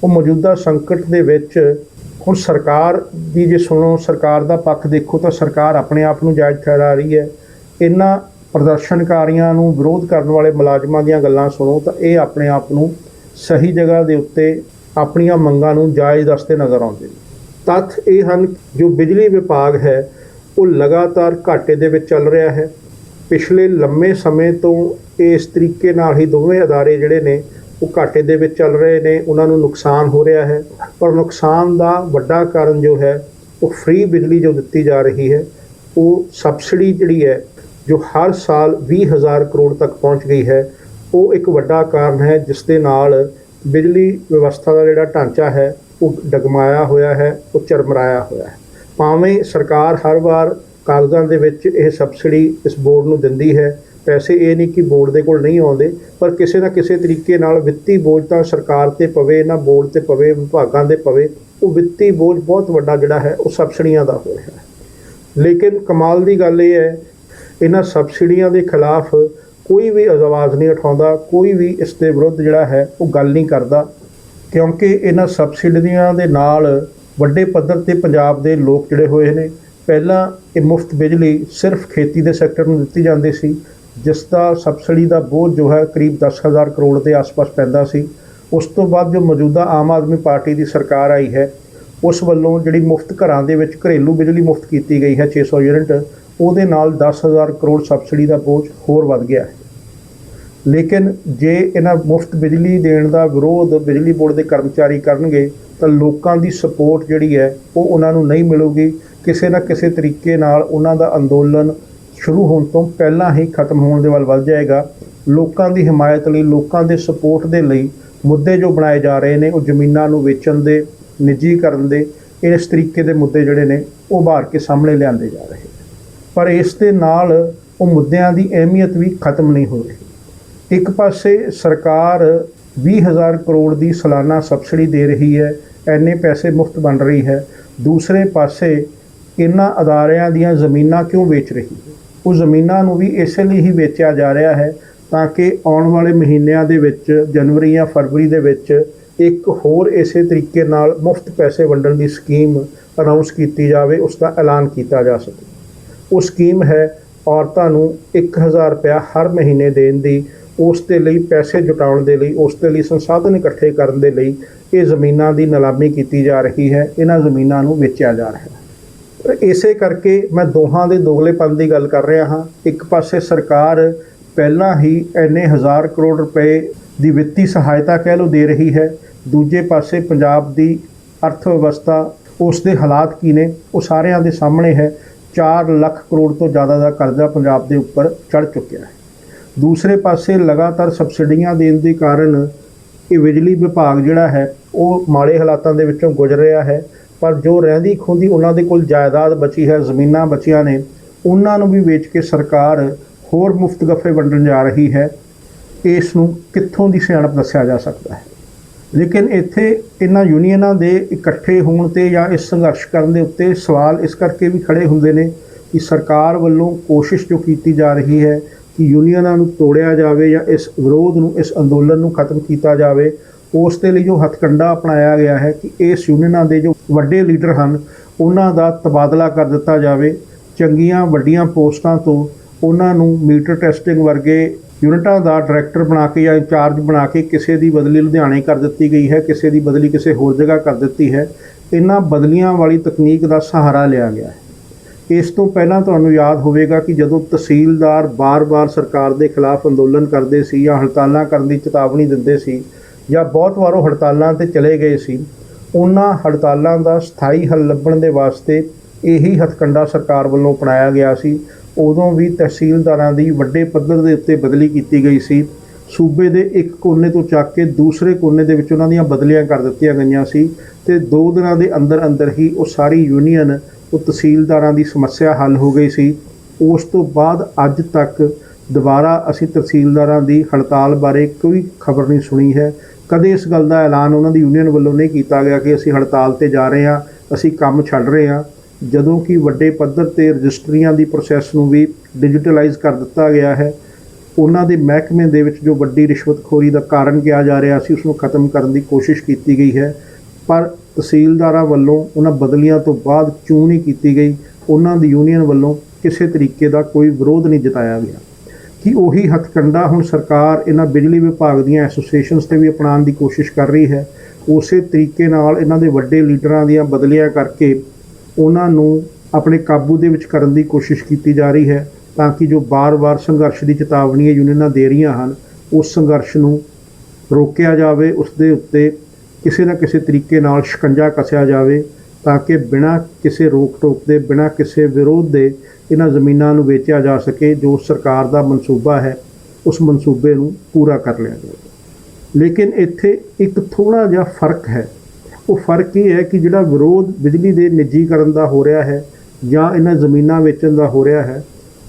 ਉਹ ਮੌਜੂਦਾ ਸੰਕਟ ਦੇ ਵਿੱਚ ਹੁਣ ਸਰਕਾਰ ਦੀ ਜੇ ਸੁਣੋ, ਸਰਕਾਰ ਦਾ ਪੱਖ ਦੇਖੋ ਤਾਂ ਸਰਕਾਰ ਆਪਣੇ ਆਪ ਨੂੰ ਜਾਇਜ਼ ਠਹਿਰਾ ਰਹੀ ਹੈ। ਇਹਨਾਂ ਪ੍ਰਦਰਸ਼ਨਕਾਰੀਆਂ ਨੂੰ ਵਿਰੋਧ ਕਰਨ ਵਾਲੇ ਮੁਲਾਜ਼ਮਾਂ ਦੀਆਂ ਗੱਲਾਂ ਸੁਣੋ ਤਾਂ ਇਹ ਆਪਣੇ ਆਪ ਨੂੰ ਸਹੀ ਜਗ੍ਹਾ ਦੇ ਉੱਤੇ ਆਪਣੀਆਂ ਮੰਗਾਂ ਨੂੰ ਜਾਇਜ਼ ਦੱਸਦੇ ਨਜ਼ਰ ਆਉਂਦੇ ਨੇ। ਤੱਥ ਇਹ ਹਨ, ਜੋ ਬਿਜਲੀ ਵਿਭਾਗ ਹੈ, ਉਹ ਲਗਾਤਾਰ ਘਾਟੇ ਦੇ ਵਿੱਚ ਚੱਲ ਰਿਹਾ ਹੈ। ਪਿਛਲੇ ਲੰਮੇ ਸਮੇਂ ਤੋਂ ਇਸ ਤਰੀਕੇ ਨਾਲ ਹੀ ਦੋਵੇਂ ਅਦਾਰੇ ਜਿਹੜੇ ਨੇ, ਉਹ ਘਾਟੇ ਦੇ ਵਿੱਚ ਚੱਲ ਰਹੇ ਨੇ। ਉਹਨਾਂ ਨੂੰ ਨੁਕਸਾਨ ਹੋ ਰਿਹਾ ਹੈ। ਪਰ ਨੁਕਸਾਨ ਦਾ ਵੱਡਾ ਕਾਰਨ ਜੋ ਹੈ, ਉਹ ਫ੍ਰੀ ਬਿਜਲੀ ਜੋ ਦਿੱਤੀ ਜਾ ਰਹੀ ਹੈ, ਉਹ ਸਬਸਿਡੀ ਜਿਹੜੀ ਹੈ, ਜੋ ਹਰ ਸਾਲ 20000 ਕਰੋੜ ਤੱਕ ਪਹੁੰਚ ਗਈ ਹੈ। ਉਹ ਇੱਕ ਵੱਡਾ ਕਾਰਨ ਹੈ, ਜਿਸ ਦੇ ਨਾਲ ਬਿਜਲੀ ਵਿਵਸਥਾ ਦਾ ਜਿਹੜਾ ਢਾਂਚਾ ਹੈ, ਉਹ ਡਗਮਾਇਆ ਹੋਇਆ ਹੈ, ਉਹ ਚਰਮਰਾਇਆ ਹੋਇਆ ਹੈ। ਭਾਵੇਂ ਸਰਕਾਰ ਹਰ ਵਾਰ ਕਾਗਜ਼ਾਂ ਦੇ ਵਿੱਚ ਇਹ ਸਬਸਿਡੀ ਇਸ ਬੋਰਡ ਨੂੰ ਦਿੰਦੀ ਹੈ, ਪੈਸੇ ਇਹ ਨਹੀਂ ਕਿ ਬੋਰਡ ਦੇ ਕੋਲ ਨਹੀਂ ਆਉਂਦੇ, ਪਰ ਕਿਸੇ ਨਾ ਕਿਸੇ ਤਰੀਕੇ ਨਾਲ ਵਿੱਤੀ ਬੋਝ ਤਾਂ ਸਰਕਾਰ ਤੇ ਪਵੇ, ਨਾ ਬੋਰਡ ਤੇ ਪਵੇ, ਵਿਭਾਗਾਂ ਦੇ ਪਵੇ, ਉਹ ਵਿੱਤੀ ਬੋਝ ਬਹੁਤ ਵੱਡਾ ਜਿਹੜਾ ਹੈ, ਉਹ ਸਬਸਿਡੀਆਂ ਦਾ ਹੋਇਆ ਹੈ। ਲੇਕਿਨ ਕਮਾਲ ਦੀ ਗੱਲ ਇਹ ਹੈ, ਇਹਨਾਂ ਸਬਸਿਡੀਆਂ ਦੇ ਖਿਲਾਫ ਕੋਈ ਵੀ ਆਵਾਜ਼ ਨਹੀਂ ਉਠਾਉਂਦਾ, ਕੋਈ ਵੀ ਇਸ ਦੇ ਵਿਰੁੱਧ ਜਿਹੜਾ ਹੈ ਉਹ ਗੱਲ ਨਹੀਂ ਕਰਦਾ, ਕਿਉਂਕਿ ਇਹਨਾਂ ਸਬਸਿਡੀਆਂ ਦੇ ਨਾਲ ਵੱਡੇ ਪੱਧਰ ਤੇ ਪੰਜਾਬ ਦੇ ਲੋਕ ਜਿਹੜੇ ਹੋਏ ਨੇ, ਪਹਿਲਾਂ ਇਹ ਮੁਫਤ ਬਿਜਲੀ ਸਿਰਫ ਖੇਤੀ ਦੇ ਸੈਕਟਰ ਨੂੰ ਦਿੱਤੀ ਜਾਂਦੀ ਸੀ, ਜਿਸ ਦਾ ਸਬਸਿਡੀ ਦਾ ਬੋਝ ਜੋ ਹੈ ਕਰੀਬ 10000 ਕਰੋੜ ਦੇ ਆਸ-ਪਾਸ ਪੈਂਦਾ ਸੀ। ਉਸ ਤੋਂ ਬਾਅਦ ਜੋ ਮੌਜੂਦਾ ਆਮ ਆਦਮੀ ਪਾਰਟੀ ਦੀ ਸਰਕਾਰ ਆਈ ਹੈ, ਉਸ ਵੱਲੋਂ ਜਿਹੜੀ ਮੁਫਤ ਘਰਾਂ ਦੇ ਵਿੱਚ ਘਰੇਲੂ ਬਿਜਲੀ ਮੁਫਤ ਕੀਤੀ ਗਈ ਹੈ 600 ਯੂਨਿਟ ਉਹਦੇ ਨਾਲ 10000 ਕਰੋੜ ਸਬਸਿਡੀ ਦਾ ਬੋਝ ਹੋਰ ਵੱਧ ਗਿਆ ਹੈ। ਲੇਕਿਨ ਜੇ ਇਹਨਾਂ ਮੁਫਤ ਬਿਜਲੀ ਦੇਣ ਦਾ ਵਿਰੋਧ ਬਿਜਲੀ ਬੋਰਡ ਦੇ ਕਰਮਚਾਰੀ ਕਰਨਗੇ, ਤਾਂ ਲੋਕਾਂ ਦੀ ਸਪੋਰਟ ਜਿਹੜੀ ਹੈ, ਉਹ ਉਹਨਾਂ ਨੂੰ ਨਹੀਂ ਮਿਲੂਗੀ। ਕਿਸੇ ਨਾ ਕਿਸੇ ਤਰੀਕੇ ਨਾਲ ਉਹਨਾਂ ਦਾ ਅੰਦੋਲਨ ਸ਼ੁਰੂ ਹੋਣ ਤੋਂ ਪਹਿਲਾਂ ਹੀ ਖਤਮ ਹੋਣ ਦੇ ਵੱਲ ਵੱਧ ਜਾਏਗਾ। ਲੋਕਾਂ ਦੀ ਹਮਾਇਤ ਲਈ, ਲੋਕਾਂ ਦੇ ਸਪੋਰਟ ਦੇ ਲਈ ਮੁੱਦੇ ਜੋ ਬਣਾਏ ਜਾ ਰਹੇ ਨੇ, ਉਹ ਜ਼ਮੀਨਾਂ ਨੂੰ ਵੇਚਣ ਦੇ, ਨਿੱਜੀਕਰਨ ਦੇ, ਇਸ ਤਰੀਕੇ ਦੇ ਮੁੱਦੇ ਜਿਹੜੇ ਨੇ, ਉਹ ਬਾਹਰ ਕੇ ਸਾਹਮਣੇ ਲਿਆਂਦੇ ਜਾ ਰਹੇ ਪਰ ਇਸ ਦੇ ਨਾਲ ਉਹ ਮੁੱਦਿਆਂ ਦੀ ਅਹਿਮੀਅਤ ਵੀ ਖਤਮ ਨਹੀਂ ਹੋ ਰਹੀ। ਇੱਕ ਪਾਸੇ ਸਰਕਾਰ 20000 ਕਰੋੜ ਦੀ ਸਾਲਾਨਾ ਸਬਸਿਡੀ ਦੇ ਰਹੀ ਹੈ ਐਨੇ ਪੈਸੇ ਮੁਫਤ ਬਣ ਰਹੀ ਹੈ। ਦੂਸਰੇ ਪਾਸੇ ਇਹਨਾਂ ਅਦਾਰਿਆਂ ਦੀਆਂ ਜ਼ਮੀਨਾਂ ਕਿਉਂ ਵੇਚ ਰਹੀ ਹੈ? ਉਹ ਜ਼ਮੀਨਾਂ ਨੂੰ ਵੀ ਇਸੇ ਲਈ ਹੀ ਵੇਚਿਆ ਜਾ ਰਿਹਾ ਹੈ ਤਾਂ ਕਿ ਆਉਣ ਵਾਲੇ ਮਹੀਨਿਆਂ ਦੇ ਵਿੱਚ, ਜਨਵਰੀ ਜਾਂ ਫਰਵਰੀ ਦੇ ਵਿੱਚ ਇੱਕ ਹੋਰ ਇਸੇ ਤਰੀਕੇ ਨਾਲ ਮੁਫਤ ਪੈਸੇ ਵੰਡਣ ਦੀ ਸਕੀਮ ਅਨਾਉਂਸ ਕੀਤੀ ਜਾਵੇ, ਉਸ ਦਾ ਐਲਾਨ ਕੀਤਾ ਜਾ ਸਕੇ। ਉਹ ਸਕੀਮ ਹੈ, ਔਰਤਾਂ ਨੂੰ 1000 ਰੁਪਇਆ ਹਰ ਮਹੀਨੇ ਦੇਣ ਦੀ, ਉਸ ਦੇ ਲਈ ਪੈਸੇ ਜੁਟਾਉਣ ਦੇ ਲਈ, ਉਸ ਦੇ ਲਈ ਸੰਸਾਧਨ ਇਕੱਠੇ ਕਰਨ ਦੇ ਲਈ ਇਹ ਜ਼ਮੀਨਾਂ ਦੀ ਨਿਲਾਮੀ ਕੀਤੀ ਜਾ ਰਹੀ ਹੈ, ਇਹਨਾਂ ਜ਼ਮੀਨਾਂ ਨੂੰ ਵੇਚਿਆ ਜਾ ਰਿਹਾ ਹੈ। ਇਸੇ ਕਰਕੇ ਮੈਂ ਦੋਹਾਂ ਦੇ ਦੋਗਲੇਪਨ ਦੀ ਗੱਲ ਕਰ ਰਿਹਾ ਹਾਂ। ਇੱਕ ਪਾਸੇ ਸਰਕਾਰ ਪਹਿਲਾਂ ਹੀ ਐਨੇ ਹਜ਼ਾਰ ਕਰੋੜ ਰੁਪਏ ਦੀ ਵਿੱਤੀ ਸਹਾਇਤਾ ਕਹਿ ਲਓ ਦੇ ਰਹੀ ਹੈ, ਦੂਜੇ ਪਾਸੇ ਪੰਜਾਬ ਦੀ ਅਰਥ ਵਿਵਸਥਾ, ਉਸ ਦੇ ਹਾਲਾਤ ਕੀ ਨੇ, ਉਹ ਸਾਰਿਆਂ ਦੇ ਸਾਹਮਣੇ ਹੈ। 4 ਲੱਖ ਕਰੋੜ ਤੋਂ ਜ਼ਿਆਦਾ ਦਾ ਕਰਜ਼ਾ ਪੰਜਾਬ ਦੇ ਉੱਪਰ ਚੜ ਚੁੱਕਿਆ ਹੈ। ਦੂਸਰੇ ਪਾਸੇ ਲਗਾਤਾਰ ਸਬਸਿਡੀਆਂ ਦੇਣ ਦੇ ਕਾਰਨ ਇਹ ਬਿਜਲੀ ਵਿਭਾਗ ਜਿਹੜਾ ਹੈ, ਉਹ ਮਾੜੇ ਹਾਲਾਤਾਂ ਦੇ ਵਿੱਚੋਂ ਗੁਜ਼ਰ ਰਿਹਾ ਹੈ। ਪਰ ਜੋ ਰਹਿੰਦੀ ਖੁੰਦੀ ਉਹਨਾਂ ਦੇ ਕੋਲ ਜਾਇਦਾਦ ਬਚੀ ਹੈ, ਜ਼ਮੀਨਾਂ ਬਚੀਆਂ ਨੇ, ਉਹਨਾਂ ਨੂੰ ਵੀ ਵੇਚ ਕੇ ਸਰਕਾਰ ਹੋਰ ਮੁਫਤ ਗੱਫੇ ਵੰਡਣ ਜਾ ਰਹੀ ਹੈ। ਇਸ ਨੂੰ ਕਿੱਥੋਂ ਦੀ ਸਿਆਣਪ ਦੱਸਿਆ ਜਾ ਸਕਦਾ ਹੈ? ਲੇਕਿਨ ਇੱਥੇ ਇਹਨਾਂ ਯੂਨੀਅਨਾਂ ਦੇ ਇਕੱਠੇ ਹੋਣ ਤੇ ਜਾਂ ਇਸ ਸੰਘਰਸ਼ ਕਰਨ ਦੇ ਉੱਤੇ ਸਵਾਲ ਇਸ ਕਰਕੇ ਵੀ ਖੜੇ ਹੁੰਦੇ ਨੇ ਕਿ ਸਰਕਾਰ ਵੱਲੋਂ ਕੋਸ਼ਿਸ਼ ਜੋ ਕੀਤੀ ਜਾ ਰਹੀ ਹੈ ਕਿ ਯੂਨੀਅਨਾਂ ਨੂੰ ਤੋੜਿਆ ਜਾਵੇ ਜਾਂ ਇਸ ਵਿਰੋਧ ਨੂੰ, ਇਸ ਅੰਦੋਲਨ ਨੂੰ ਖਤਮ ਕੀਤਾ ਜਾਵੇ, ਉਸ ਦੇ ਲਈ ਜੋ ਹਥਕੰਡਾ ਅਪਣਾਇਆ ਗਿਆ ਹੈ ਕਿ ਇਸ ਯੂਨੀਅਨਾਂ ਦੇ ਜੋ ਵੱਡੇ ਲੀਡਰ ਹਨ, ਉਹਨਾਂ ਦਾ ਤਬਾਦਲਾ ਕਰ ਦਿੱਤਾ ਜਾਵੇ। ਚੰਗੀਆਂ ਵੱਡੀਆਂ ਪੋਸਟਾਂ ਤੋਂ ਉਹਨਾਂ ਨੂੰ ਮੀਟਰ ਟੈਸਟਿੰਗ ਵਰਗੇ ਯੂਨਿਟਾਂ ਦਾ ਡਾਇਰੈਕਟਰ ਬਣਾ ਕੇ ਜਾਂ ਇੰਚਾਰਜ ਬਣਾ ਕੇ ਕਿਸੇ ਦੀ ਬਦਲੀ ਲੁਧਿਆਣੇ ਕਰ ਦਿੱਤੀ ਗਈ ਹੈ, ਕਿਸੇ ਦੀ ਬਦਲੀ ਕਿਸੇ ਹੋਰ ਜਗ੍ਹਾ ਕਰ ਦਿੱਤੀ ਹੈ, ਇਹਨਾਂ ਬਦਲੀਆਂ ਵਾਲੀ ਤਕਨੀਕ ਦਾ ਸਹਾਰਾ ਲਿਆ ਗਿਆ ਹੈ। ਇਸ ਤੋਂ ਪਹਿਲਾਂ ਤੁਹਾਨੂੰ ਯਾਦ ਹੋਵੇਗਾ ਕਿ ਜਦੋਂ ਤਹਿਸੀਲਦਾਰ ਬਾਰ-ਬਾਰ ਸਰਕਾਰ ਦੇ ਖਿਲਾਫ ਅੰਦੋਲਨ ਕਰਦੇ ਸੀ ਜਾਂ ਹੜਤਾਲਾਂ ਕਰਨ ਦੀ ਚੇਤਾਵਨੀ ਦਿੰਦੇ ਸੀ ਜਾਂ ਬਹੁਤ ਵਾਰ ਉਹ ਹੜਤਾਲਾਂ ਤੇ ਚਲੇ ਗਏ ਸੀ, ਉਹਨਾਂ ਹੜਤਾਲਾਂ ਦਾ ਸਥਾਈ ਹੱਲ ਲੱਭਣ ਦੇ ਵਾਸਤੇ ਇਹੀ ਹਥਕੰਡਾ ਸਰਕਾਰ ਵੱਲੋਂ ਅਪਣਾਇਆ ਗਿਆ ਸੀ। ਉਦੋਂ ਵੀ ਤਹਿਸੀਲਦਾਰਾਂ ਦੀ ਵੱਡੇ ਪੱਧਰ ਦੇ ਉੱਤੇ ਬਦਲੀ ਕੀਤੀ ਗਈ ਸੀ। ਸੂਬੇ ਦੇ ਇੱਕ ਕੋਨੇ ਤੋਂ ਚੱਕ ਕੇ ਦੂਸਰੇ ਕੋਨੇ ਦੇ ਵਿੱਚ ਉਹਨਾਂ ਦੀਆਂ ਬਦਲੀਆਂ ਕਰ ਦਿੱਤੀਆਂ ਗਈਆਂ ਸੀ ਤੇ ਦੋ ਦਿਨਾਂ ਦੇ ਅੰਦਰ ਅੰਦਰ ਹੀ ਉਹ ਸਾਰੀ ਯੂਨੀਅਨ, ਉਹ ਤਹਿਸੀਲਦਾਰਾਂ ਦੀ ਸਮੱਸਿਆ ਹੱਲ ਹੋ ਗਈ ਸੀ। ਉਸ ਤੋਂ ਬਾਅਦ ਅੱਜ ਤੱਕ ਦੁਬਾਰਾ ਅਸੀਂ ਤਹਿਸੀਲਦਾਰਾਂ ਦੀ ਹੜਤਾਲ ਬਾਰੇ ਕੋਈ ਖਬਰ ਨਹੀਂ ਸੁਣੀ ਹੈ। ਕਦੇ ਇਸ ਗੱਲ ਦਾ ਐਲਾਨ ਉਹਨਾਂ ਦੀ ਯੂਨੀਅਨ ਵੱਲੋਂ ਨਹੀਂ ਕੀਤਾ ਗਿਆ ਕਿ ਅਸੀਂ ਹੜਤਾਲ ਤੇ ਜਾ ਰਹੇ ਹਾਂ, ਅਸੀਂ ਕੰਮ ਛੱਡ ਰਹੇ ਹਾਂ। ਜਦੋਂ ਕਿ ਵੱਡੇ ਪੱਧਰ ਤੇ ਰਜਿਸਟਰੀਆਂ ਦੀ ਪ੍ਰੋਸੈਸ ਨੂੰ ਵੀ ਡਿਜੀਟਲਾਈਜ਼ ਕਰ ਦਿੱਤਾ ਗਿਆ ਹੈ, ਉਹਨਾਂ ਦੇ ਮਹਿਕਮੇ ਦੇ ਵਿੱਚ ਜੋ ਵੱਡੀ ਰਿਸ਼ਵਤਖੋਰੀ ਦਾ ਕਾਰਨ ਕਿਹਾ ਜਾ ਰਿਹਾ ਸੀ ਉਸ ਨੂੰ ਖਤਮ ਕਰਨ ਦੀ ਕੋਸ਼ਿਸ਼ ਕੀਤੀ ਗਈ ਹੈ, ਪਰ ਤਹਿਸੀਲਦਾਰਾਂ ਵੱਲੋਂ ਉਹਨਾਂ ਬਦਲੀਆਂ ਤੋਂ ਬਾਅਦ ਚੋਣ ਨਹੀਂ ਕੀਤੀ ਗਈ, ਉਹਨਾਂ ਦੀ ਯੂਨੀਅਨ ਵੱਲੋਂ ਕਿਸੇ ਤਰੀਕੇ ਦਾ ਕੋਈ ਵਿਰੋਧ ਨਹੀਂ ਜਤਾਇਆ ਗਿਆ। ਕਿ ਉਹੀ ਹੱਥਕੰਡਾ ਹੁਣ ਸਰਕਾਰ ਇਹਨਾਂ ਬਿਜਲੀ ਵਿਭਾਗ ਦੀਆਂ ਐਸੋਸੀਏਸ਼ਨਸ ਤੇ ਵੀ ਅਪਣਾਉਣ ਦੀ ਕੋਸ਼ਿਸ਼ ਕਰ ਰਹੀ ਹੈ, ਉਸੇ ਤਰੀਕੇ ਨਾਲ ਇਹਨਾਂ ਦੇ ਵੱਡੇ ਲੀਡਰਾਂ ਦੀਆਂ ਬਦਲੀਆਂ ਕਰਕੇ ਉਹਨਾਂ ਨੂੰ ਆਪਣੇ ਕਾਬੂ ਦੇ ਵਿੱਚ ਕਰਨ ਦੀ ਕੋਸ਼ਿਸ਼ ਕੀਤੀ ਜਾ ਰਹੀ ਹੈ ਤਾਂ ਕਿ ਜੋ ਬਾਰ-ਬਾਰ ਸੰਘਰਸ਼ ਦੀ ਚੇਤਾਵਨੀ ਯੂਨੀਅਨਾਂ ਦੇ ਰਹੀਆਂ ਹਨ, ਉਸ ਸੰਘਰਸ਼ ਨੂੰ ਰੋਕਿਆ ਜਾਵੇ, ਉਸ ਦੇ ਉੱਤੇ ਕਿਸੇ ਨਾ ਕਿਸੇ ਤਰੀਕੇ ਨਾਲ ਸ਼ਿਕੰਜਾ ਕੱਸਿਆ ਜਾਵੇ ਤਾਂ ਕਿ ਬਿਨਾਂ ਕਿਸੇ ਰੋਕ ਟੋਕ ਦੇ, ਬਿਨਾਂ ਕਿਸੇ ਵਿਰੋਧ ਦੇ ਇਹਨਾਂ ਜ਼ਮੀਨਾਂ ਨੂੰ ਵੇਚਿਆ ਜਾ ਸਕੇ, ਜੋ ਸਰਕਾਰ ਦਾ ਮਨਸੂਬਾ ਹੈ, ਉਸ ਮਨਸੂਬੇ ਨੂੰ ਪੂਰਾ ਕਰ ਲਿਆ ਜਾਵੇ। ਲੇਕਿਨ ਇੱਥੇ ਇੱਕ ਥੋੜਾ ਜਿਹਾ ਫ਼ਰਕ ਹੈ। ਉਹ ਫ਼ਰਕ ਇਹ ਹੈ ਕਿ ਜਿਹੜਾ ਵਿਰੋਧ ਬਿਜਲੀ ਦੇ ਨਿੱਜੀਕਰਨ ਦਾ ਹੋ ਰਿਹਾ ਹੈ ਜਾਂ ਇਹਨਾਂ ਜ਼ਮੀਨਾਂ ਵੇਚਣ ਦਾ ਹੋ ਰਿਹਾ ਹੈ,